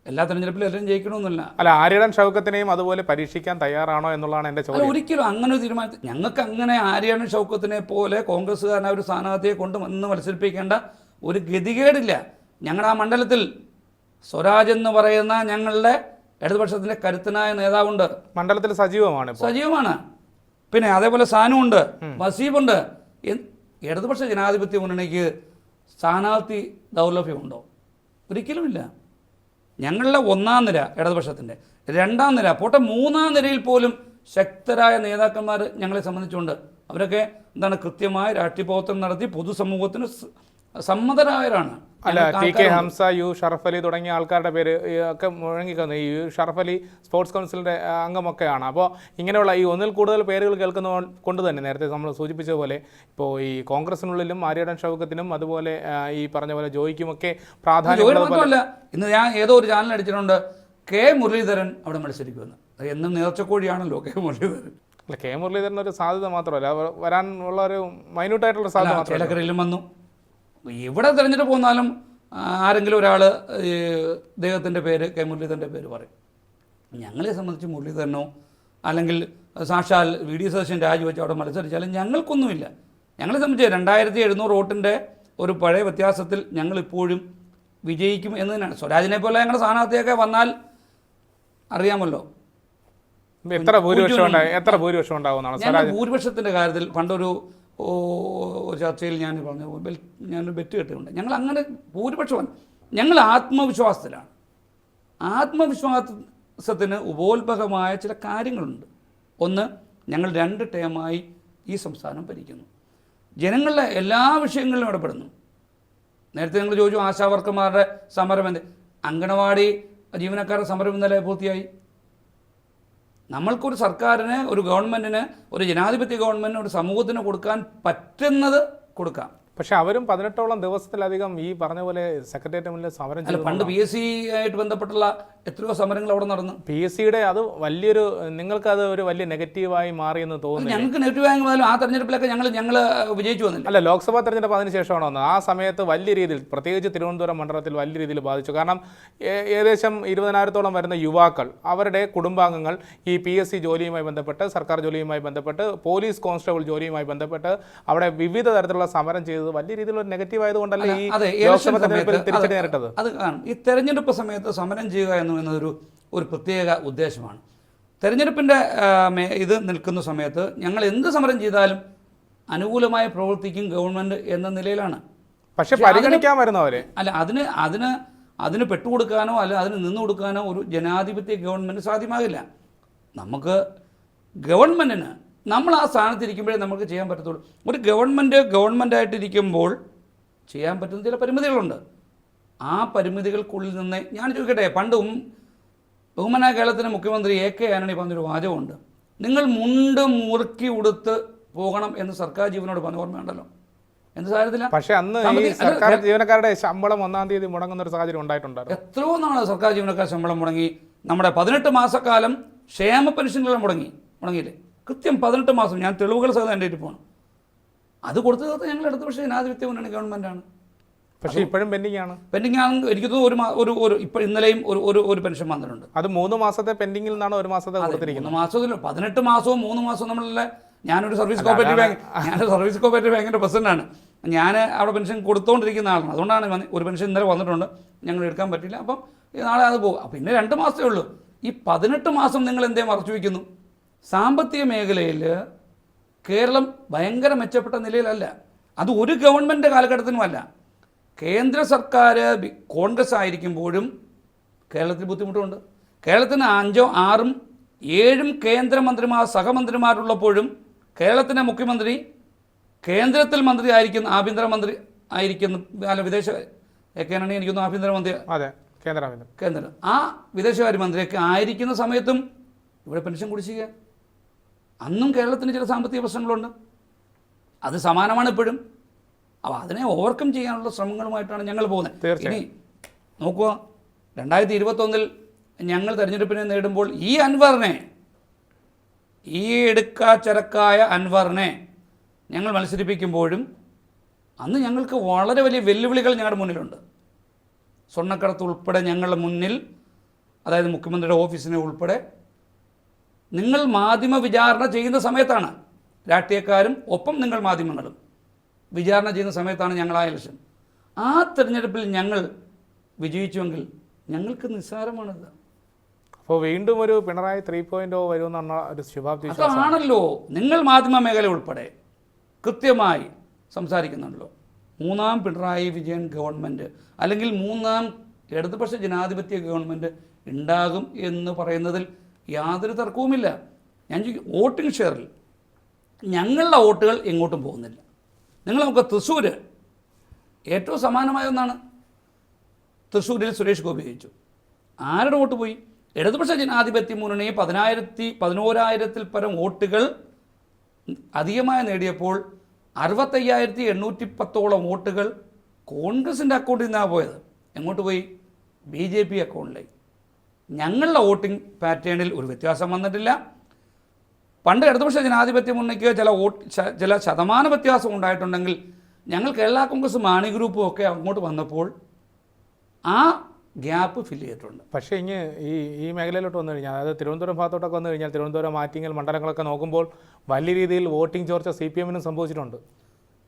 എല്ലാ തെരഞ്ഞെടുപ്പിലും എല്ലാം ജയിക്കണമെന്നില്ല. അല്ല ആര്യടൻ ഷൗക്കത്തിനെയും അതുപോലെ പരീക്ഷിക്കാൻ തയ്യാറാണോ എന്നുള്ളതാണ് എന്റെ ചോദ്യം. ഒരിക്കലും അങ്ങനെ ഒരു തീരുമാനത്തിൽ ഞങ്ങൾക്ക് അങ്ങനെ ആര്യടൻ ഷൗക്കത്തിനെ പോലെ കോൺഗ്രസ്സുകാരനെ ഒരു സ്ഥാനാർത്ഥിയെ കൊണ്ട് വന്ന് മത്സരിപ്പിക്കേണ്ട ഒരു ഗതികേടില്ല. ഞങ്ങളുടെ ആ മണ്ഡലത്തിൽ സ്വരാജ് എന്ന് പറയുന്ന ഞങ്ങളുടെ ഇടതുപക്ഷത്തിന്റെ കരുത്തനായ നേതാവുണ്ട്. മണ്ഡലത്തിൽ സജീവമാണ് സജീവമാണ്. പിന്നെ അതേപോലെ സാനുണ്ട് വസീബുണ്ട് ഇടതുപക്ഷ ജനാധിപത്യ മുന്നണിക്ക് സ്ഥാനാർത്ഥി ദൗർലഭ്യമുണ്ടോ? ഒരിക്കലുമില്ല. ഞങ്ങളുടെ ഒന്നാം നിര ഇടതുപക്ഷത്തിന്റെ രണ്ടാം നിര പോട്ടെ മൂന്നാം നിരയിൽ പോലും ശക്തരായ നേതാക്കന്മാർ ഞങ്ങളെ സംബന്ധിച്ചുകൊണ്ട് അവരൊക്കെ എന്താണ് കൃത്യമായ രാഷ്ട്രീയ പ്രവർത്തനം നടത്തി പൊതുസമൂഹത്തിന് സമ്മതരായവരാണ്. അല്ല T K Hamsa U Sharaf Ali തുടങ്ങിയ ആൾക്കാരുടെ പേര് ഒക്കെ മുഴങ്ങിക്കുന്നു ഈ യു ഷറഫ് അലി സ്പോർട്സ് കൗൺസിലിന്റെ അംഗമൊക്കെയാണ്. അപ്പോൾ ഇങ്ങനെയുള്ള ഈ ഒന്നിൽ കൂടുതൽ പേരുകൾ കേൾക്കുന്ന കൊണ്ട് തന്നെ നേരത്തെ നമ്മൾ സൂചിപ്പിച്ച പോലെ ഇപ്പോൾ ഈ കോൺഗ്രസിനുള്ളിലും ആര്യടൻ ഷൗക്കത്തിനും അതുപോലെ ഈ പറഞ്ഞ പോലെ ജോയിക്കുമൊക്കെ പ്രാധാന്യം ഇന്ന് ഞാൻ ഏതോ ഒരു ചാനൽ അടിച്ചിട്ടുണ്ട്. കെ മുരളീധരൻ അവിടെ മത്സരിക്കുമെന്ന്. എന്നും നേർച്ചക്കോഴിയാണല്ലോ കെ മുരളീധരൻ. അല്ല കെ മുരളീധരൻ ഒരു സാധ്യത മാത്രമല്ല. വരാനുള്ള ഒരു മൈന്യൂട്ടായിട്ടുള്ള സാധ്യത മാത്രമല്ല. വന്നു. ഇവിടെ തിരഞ്ഞെടുപ്പ് വന്നാലും ആരെങ്കിലും ഒരാൾ ദൈവത്തിന്റെ പേര് കെ. മുരളീധരന്റെ പേര് പറയും. ഞങ്ങളെ സംബന്ധിച്ച് മുരളീധരനോ അല്ലെങ്കിൽ സാക്ഷാൽ വി. ഡി. സതീശൻ രാജിവെച്ച് അവിടെ മത്സരിച്ചാലും ഞങ്ങൾക്കൊന്നുമില്ല. ഞങ്ങളെ സംബന്ധിച്ച് രണ്ടായിരത്തി എഴുന്നൂറ് വോട്ടിന്റെ ഒരു പഴയ വ്യത്യാസത്തിൽ ഞങ്ങളിപ്പോഴും വിജയിക്കും എന്ന് തന്നെയാണ് സ്വരാജിനെ പോലെ ഞങ്ങളുടെ സ്ഥാനാർത്ഥിയൊക്കെ വന്നാൽ അറിയാമല്ലോ. എത്ര ഭൂരിപക്ഷം എത്ര ഭൂരിപക്ഷത്തിന്റെ കാര്യത്തിൽ പണ്ടൊരു ചർച്ചയിൽ ഞാൻ പറഞ്ഞു ഞാൻ ബെറ്റ് കെട്ടുന്നുണ്ട് ഞങ്ങൾ അങ്ങനെ ഭൂരിപക്ഷമാണ്. ഞങ്ങൾ ആത്മവിശ്വാസത്തിലാണ്. ആത്മവിശ്വാസത്തിന് ഉപോത്ഭകമായ ചില കാര്യങ്ങളുണ്ട്. ഒന്ന് ഞങ്ങൾ രണ്ട് ടേമായി ഈ സംസ്ഥാനം ഭരിക്കുന്നു. ജനങ്ങളുടെ എല്ലാ വിഷയങ്ങളിലും ഇടപെടുന്നു. നേരത്തെ നിങ്ങൾ ചോദിച്ചു ആശാവർക്കർമാരുടെ സമരം എന്ത്? അങ്കണവാടി ജീവനക്കാരുടെ സമരം ഇന്നലെ പൂർത്തിയായി. നമ്മൾക്കൊരു സർക്കാരിന് ഒരു ഗവൺമെന്റിന് ഒരു ജനാധിപത്യ ഗവൺമെന്റിന് ഒരു സമൂഹത്തിന് കൊടുക്കാൻ പറ്റുന്നത് കൊടുക്കാം. പക്ഷെ അവരും പതിനെട്ടോളം ദിവസത്തിലധികം ഈ പറഞ്ഞ പോലെ സെക്രട്ടേറിയറ്റ് മുന്നിൽ സമരം അല്ല ചെയ്തു പണ്ട് പി എസ് സി ആയിട്ട് ബന്ധപ്പെട്ടുള്ള എത്രയോ സമരങ്ങൾ അവിടെ നടന്നു. പി എസ് സിയുടെ അത് വലിയൊരു നിങ്ങൾക്ക് അത് ഒരു വലിയ നെഗറ്റീവായി മാറി എന്ന് തോന്നുന്നു ഞങ്ങൾക്ക് നെഗറ്റീവ് ആയെങ്കിൽ പോലും ആ തെരഞ്ഞെടുപ്പിലൊക്കെ ഞങ്ങൾ ഞങ്ങൾ വിജയിച്ചു വന്നില്ല. അല്ല ലോക്സഭാ തെരഞ്ഞെടുപ്പ് അതിന് ശേഷമാണ് വന്നത്? ആ സമയത്ത് വലിയ രീതിയിൽ പ്രത്യേകിച്ച് തിരുവനന്തപുരം മണ്ഡലത്തിൽ വലിയ രീതിയിൽ ബാധിച്ചു. കാരണം ഏകദേശം ഇരുപതിനായിരത്തോളം വരുന്ന യുവാക്കൾ അവരുടെ കുടുംബാംഗങ്ങൾ ഈ പി എസ് സി ജോലിയുമായി ബന്ധപ്പെട്ട് സർക്കാർ ജോലിയുമായി ബന്ധപ്പെട്ട് പോലീസ് കോൺസ്റ്റബിൾ ജോലിയുമായി ബന്ധപ്പെട്ട് അവിടെ വിവിധ തരത്തിലുള്ള സമരം ചെയ്തത് വലിയ രീതിയിലുള്ള നെഗറ്റീവ് ആയതുകൊണ്ടല്ലേ ഈ തെരഞ്ഞെടുപ്പിൽ സമയത്ത് തിരിച്ചടി നേരിട്ടത്? അത് കാണും ഈ തെരഞ്ഞെടുപ്പ് സമയത്ത് സമരം ചെയ്യുക എന്ന് പറയുന്നത് ഒരു ഒരു പ്രത്യേക ഉദ്ദേശമാണ്. തെരഞ്ഞെടുപ്പിന്റെ ഇത് നിൽക്കുന്ന സമയത്ത് ഞങ്ങൾ എന്ത് സമരം ചെയ്താലും അനുകൂലമായി പ്രവർത്തിക്കും ഗവൺമെന്റ് എന്ന നിലയിലാണ്. പക്ഷെ പരിഗണിക്കാൻ വരുന്നവരെ അല്ല അതിന് അതിന് അതിന് പെട്ടുകൊടുക്കാനോ അല്ല അതിന് നിന്നു കൊടുക്കാനോ ഒരു ജനാധിപത്യ ഗവൺമെന്റ് സാധ്യമാകില്ല. നമുക്ക് ഗവൺമെന്റിന് നമ്മൾ ആ സ്ഥാനത്തിരിക്കുമ്പോഴേ നമുക്ക് ചെയ്യാൻ പറ്റത്തുള്ളൂ. ഒരു ഗവൺമെന്റ് ഗവൺമെന്റായിട്ടിരിക്കുമ്പോൾ ചെയ്യാൻ പറ്റുന്ന ചില പരിമിതികളുണ്ട്. ആ പരിമിതികൾക്കുള്ളിൽ നിന്ന് ഞാൻ ചോദിക്കട്ടെ പണ്ടും ബഹുമന കേരളത്തിന്റെ മുഖ്യമന്ത്രി എ കെ ആന്റണി പറഞ്ഞൊരു വാചകമുണ്ട്. നിങ്ങൾ മുണ്ട് മുറുക്കി ഉടുത്ത് പോകണം എന്ന് സർക്കാർ ജീവനോട് പറഞ്ഞ ഓർമ്മയുണ്ടല്ലോ. എന്ത് സാഹചര്യത്തിലാണ് പക്ഷേ അന്ന് സർക്കാർ ജീവനക്കാരുടെ ശമ്പളം ഒന്നാം തീയതി മുടങ്ങുന്ന ഒരു സാഹചര്യം ഉണ്ടായിട്ടുണ്ടായിരുന്നു. എത്രയോ നാൾ സർക്കാർ ജീവനക്കാർ ശമ്പളം മുടങ്ങി. നമ്മുടെ പതിനെട്ട് മാസക്കാലം ക്ഷേമ പെൻഷനുകൾ മുടങ്ങി മുടങ്ങിയില്ലേ? കൃത്യം പതിനെട്ട് മാസം ഞാൻ തെളിവുകൾ സഹിതം എന്റെ പോകണം. അത് കൊടുത്തു തീർത്ത് ഞങ്ങൾ എടുത്ത പക്ഷേ ജനാധിപത്യ മുന്നണി ഗവൺമെന്റാണ് പക്ഷേ ഇപ്പോഴും പെൻഡിംഗ് ആണ്. പെൻഡിങ് ആണ് എനിക്ക് തോന്നുന്നു ഒരു ഒരു ഒരു ഇപ്പോൾ ഇന്നലെയും ഒരു ഒരു ഒരു പെൻഷൻ വന്നിട്ടുണ്ട്. അത് മൂന്ന് മാസത്തെ പെൻഡിങ്ങിൽ നിന്നാണ് ഒരു മാസത്തെ കൊടുത്തിരിക്കുന്നത്. മൂന്ന് മാസത്തിൽ പതിനെട്ട് മാസവും മൂന്ന് മാസവും നമ്മളുടെ ഞാനൊരു സർവീസ് കോപ്പറേറ്റീവ് ബാങ്ക് ഞാൻ സർവീസ് കോപ്പറേറ്റീവ് ബാങ്കിന്റെ പ്രസിഡന്റാണ് ഞാൻ അവിടെ പെൻഷൻ കൊടുത്തുകൊണ്ടിരിക്കുന്ന ആളാണ്. അതുകൊണ്ടാണ് ഒരു പെൻഷൻ ഇന്നലെ വന്നിട്ടുണ്ട്. ഞങ്ങൾ എടുക്കാൻ പറ്റില്ല അപ്പം നാളെ അത് പോകും. പിന്നെ രണ്ട് മാസമേ ഉള്ളൂ. ഈ പതിനെട്ട് മാസം നിങ്ങൾ എന്തേ മറച്ചു വയ്ക്കുന്നു? സാമ്പത്തിക മേഖലയിൽ കേരളം ഭയങ്കര മെച്ചപ്പെട്ട നിലയിലല്ല. അത് ഒരു ഗവൺമെന്റ് കാലഘട്ടത്തിനുമല്ല കേന്ദ്ര സർക്കാർ കോൺഗ്രസ് ആയിരിക്കുമ്പോഴും കേരളത്തിൽ ബുദ്ധിമുട്ടുണ്ട്. കേരളത്തിന് അഞ്ചോ ആറും ഏഴും കേന്ദ്രമന്ത്രിമാർ സഹമന്ത്രിമാരുള്ളപ്പോഴും കേരളത്തിന്റെ മുഖ്യമന്ത്രി കേന്ദ്രത്തിൽ മന്ത്രി ആയിരിക്കുന്ന ആഭ്യന്തരമന്ത്രി ആയിരിക്കുന്ന അല്ല വിദേശ ഒക്കെയാണെങ്കിൽ എനിക്കൊന്ന് ആഭ്യന്തരമന്ത്രി. അതെ കേന്ദ്ര കേന്ദ്ര. ആ വിദേശകാര്യമന്ത്രിയൊക്കെ ആയിരിക്കുന്ന സമയത്തും ഇവിടെ പെൻഷൻ കുടിശ്ശിക. അന്നും കേരളത്തിന് ചില സാമ്പത്തിക പ്രശ്നങ്ങളുണ്ട്. അത് സമാനമാണ് ഇപ്പോഴും. അപ്പോൾ അതിനെ ഓവർകം ചെയ്യാനുള്ള ശ്രമങ്ങളുമായിട്ടാണ് ഞങ്ങൾ പോകുന്നത്. തീർച്ചയായും. ഇനി നോക്കുക രണ്ടായിരത്തി ഇരുപത്തൊന്നിൽ ഞങ്ങൾ തെരഞ്ഞെടുപ്പിനെ നേടുമ്പോൾ ഈ അൻവറിനെ ഈ എടുക്കാച്ചരക്കായ അൻവറിനെ ഞങ്ങൾ മത്സരിപ്പിക്കുമ്പോഴും അന്ന് ഞങ്ങൾക്ക് വളരെ വലിയ വെല്ലുവിളികൾ ഞങ്ങളുടെ മുന്നിലുണ്ട്. സ്വർണക്കടത്ത് ഉൾപ്പെടെ ഞങ്ങളുടെ മുന്നിൽ അതായത് മുഖ്യമന്ത്രിയുടെ ഓഫീസിനെ ഉൾപ്പെടെ നിങ്ങൾ മാധ്യമ വിചാരണ ചെയ്യുന്ന സമയത്താണ് രാഷ്ട്രീയക്കാരും ഒപ്പം നിങ്ങൾ മാധ്യമങ്ങളും വിചാരണ ചെയ്യുന്ന സമയത്താണ് ഞങ്ങൾ ആ ഇലക്ഷൻ. ആ തിരഞ്ഞെടുപ്പിൽ ഞങ്ങൾ വിജയിച്ചുവെങ്കിൽ ഞങ്ങൾക്ക് നിസ്സാരമാണിത് അപ്പോൾ വീണ്ടും ഒരു പിണറായി ത്രീ പോയിന്റ് ഓ വരുമെന്നാണ് ഒരു ശുഭാപ്തി അതാണല്ലോ. നിങ്ങൾ മാധ്യമ മേഖല ഉൾപ്പെടെ കൃത്യമായി സംസാരിക്കുന്നുണ്ടല്ലോ. മൂന്നാം പിണറായി വിജയൻ ഗവൺമെന്റ് അല്ലെങ്കിൽ മൂന്നാം ഇടതുപക്ഷ ജനാധിപത്യ ഗവൺമെന്റ് ഉണ്ടാകും എന്ന് പറയുന്നതിൽ യാതൊരു തർക്കവുമില്ല. ഞാൻ ചോദിക്കും വോട്ടിംഗ് ഷെയറിൽ ഞങ്ങളുടെ വോട്ടുകൾ എങ്ങോട്ടും പോകുന്നില്ല. നിങ്ങൾ നമുക്ക് തൃശ്ശൂർ ഏറ്റവും സമാനമായ ഒന്നാണ്. തൃശ്ശൂരിൽ സുരേഷ് ഗോപി ജയിച്ചു. ആരുടെ വോട്ട് പോയി? ഇടതുപക്ഷ ജനാധിപത്യ മുന്നണി പതിനായിരത്തി പതിനോരായിരത്തിൽ പരം വോട്ടുകൾ അധികമായി നേടിയപ്പോൾ അറുപത്തയ്യായിരത്തി എണ്ണൂറ്റി പത്തോളം വോട്ടുകൾ കോൺഗ്രസിന്റെ അക്കൗണ്ടിൽ നിന്നാണ് പോയത്. എങ്ങോട്ട് പോയി? ബി ജെ പി അക്കൗണ്ടിലേക്ക് ഞങ്ങളുടെ വോട്ടിംഗ് പാറ്റേണിൽ ഒരു വ്യത്യാസം വന്നിട്ടില്ല. പണ്ട് ഇടതുപക്ഷ ജനാധിപത്യ മുന്നണിക്ക് ചില വോട്ട് ചില ശതമാന വ്യത്യാസം ഉണ്ടായിട്ടുണ്ടെങ്കിൽ ഞങ്ങൾ കേരള കോൺഗ്രസ് മാണി ഗ്രൂപ്പും ഒക്കെ അങ്ങോട്ട് വന്നപ്പോൾ ആ ഗ്യാപ്പ് ഫില്ല് ചെയ്തിട്ടുണ്ട്. പക്ഷേ ഇനി ഈ ഈ മേഖലയിലോട്ട് വന്നു കഴിഞ്ഞാൽ അതായത് തിരുവനന്തപുരം ഭാഗത്തോട്ടൊക്കെ വന്നു കഴിഞ്ഞാൽ തിരുവനന്തപുരം ആറ്റിങ്ങൽ മണ്ഡലങ്ങളൊക്കെ നോക്കുമ്പോൾ വലിയ രീതിയിൽ വോട്ടിംഗ് ചോർച്ച സി പി എമ്മിനും സംഭവിച്ചിട്ടുണ്ട്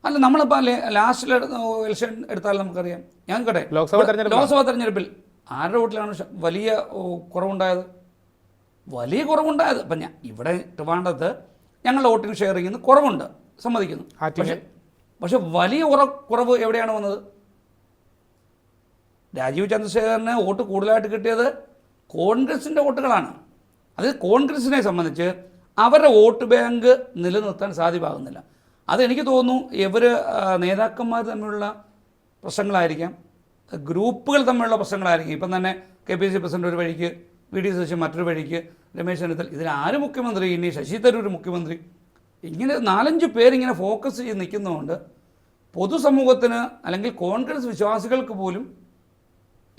അല്ല നമ്മളിപ്പോൾ ലാസ്റ്റിൽ എലക്ഷൻ എടുത്താൽ നമുക്കറിയാം. ഞാൻ കേട്ടെ? ലോക്സഭാ തെരഞ്ഞെടുപ്പ് ലോക്സഭാ തെരഞ്ഞെടുപ്പിൽ ആരുടെ വോട്ടിലാണ് വലിയ കുറവുണ്ടായത്? വലിയ കുറവുണ്ടായത്. അപ്പം ഞാൻ ഇവിടെ ട്രിവാണ്ടത്ത് ഞങ്ങളുടെ വോട്ടിംഗ് ഷെയർ ചെയ്യുന്ന കുറവുണ്ട്. സമ്മതിക്കുന്നു. പക്ഷെ വലിയ കുറ കുറവ് എവിടെയാണ് വന്നത്? രാജീവ് ചന്ദ്രശേഖരന് വോട്ട് കൂടുതലായിട്ട് കിട്ടിയത് കോൺഗ്രസിന്റെ വോട്ടുകളാണ്. അത് കോൺഗ്രസിനെ സംബന്ധിച്ച് അവരുടെ വോട്ട് ബാങ്ക് നിലനിർത്താൻ സാധ്യമാകുന്നില്ല. അതെനിക്ക് തോന്നുന്നു ഇവർ നേതാക്കന്മാർ തമ്മിലുള്ള പ്രശ്നങ്ങളായിരിക്കാം. ഗ്രൂപ്പുകൾ തമ്മിലുള്ള പ്രശ്നങ്ങളായിരിക്കും. ഇപ്പം തന്നെ കെ പി സി പ്രസിഡന്റ് ഒരു വഴിക്ക് വി ഡി സതീശൻ മറ്റൊരു വഴിക്ക് രമേശ് ചെന്നിത്തല ഇതിൽ ആര് മുഖ്യമന്ത്രി? ഇനി ശശി തരൂർ മുഖ്യമന്ത്രി. ഇങ്ങനെ നാലഞ്ച് പേരിങ്ങനെ ഫോക്കസ് ചെയ്ത് നിൽക്കുന്നതുകൊണ്ട് പൊതുസമൂഹത്തിന് അല്ലെങ്കിൽ കോൺഗ്രസ് വിശ്വാസികൾക്ക് പോലും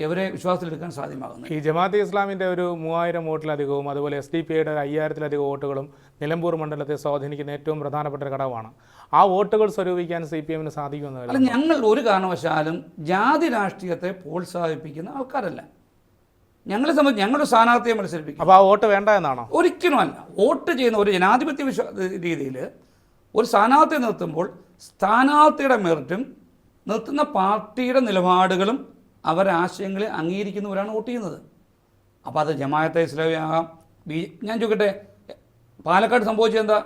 ഇവരെ വിശ്വാസത്തിലെടുക്കാൻ സാധ്യമാകുന്നത്. ഈ ജമാഅത്തെ ഇസ്ലാമിന്റെ ഒരു മൂവായിരം വോട്ടിലധികവും അതുപോലെ എസ് ഡി പി ഐയുടെ അയ്യായിരത്തിലധികം വോട്ടുകളും നിലമ്പൂർ മണ്ഡലത്തെ സ്വാധീനിക്കുന്ന ഏറ്റവും പ്രധാനപ്പെട്ട ഒരു ഘടകമാണ്. ആ വോട്ടുകൾ സ്വരൂപിക്കാൻ സി പി എമ്മിന് സാധിക്കുമെന്ന് അല്ല ഞങ്ങൾ ഒരു കാരണവശാലും ജാതി രാഷ്ട്രീയത്തെ പ്രോത്സാഹിപ്പിക്കുന്ന ആൾക്കാരല്ല. ഞങ്ങളെ സംബന്ധിച്ച് ഞങ്ങളുടെ സ്ഥാനാർത്ഥിയെ മത്സരിപ്പിക്കും. അപ്പോൾ ആ വോട്ട് വേണ്ട എന്നാണോ? ഒരിക്കലും അല്ല വോട്ട് ചെയ്യുന്ന ഒരു ജനാധിപത്യ വിശ്വാ രീതിയിൽ ഒരു സ്ഥാനാർത്ഥിയെ നിർത്തുമ്പോൾ സ്ഥാനാർത്ഥിയുടെ മെറിറ്റും നിർത്തുന്ന പാർട്ടിയുടെ നിലപാടുകളും അവരുടെ ആശയങ്ങളെ അംഗീകരിക്കുന്നവരാണ് വോട്ട് ചെയ്യുന്നത്. അപ്പോൾ അത് ജമായത്തെ ഇസ്ലാമി ആകാം ബി ഞാൻ ചോദിക്കട്ടെ പാലക്കാട് സംഭവിച്ചത് എന്താ?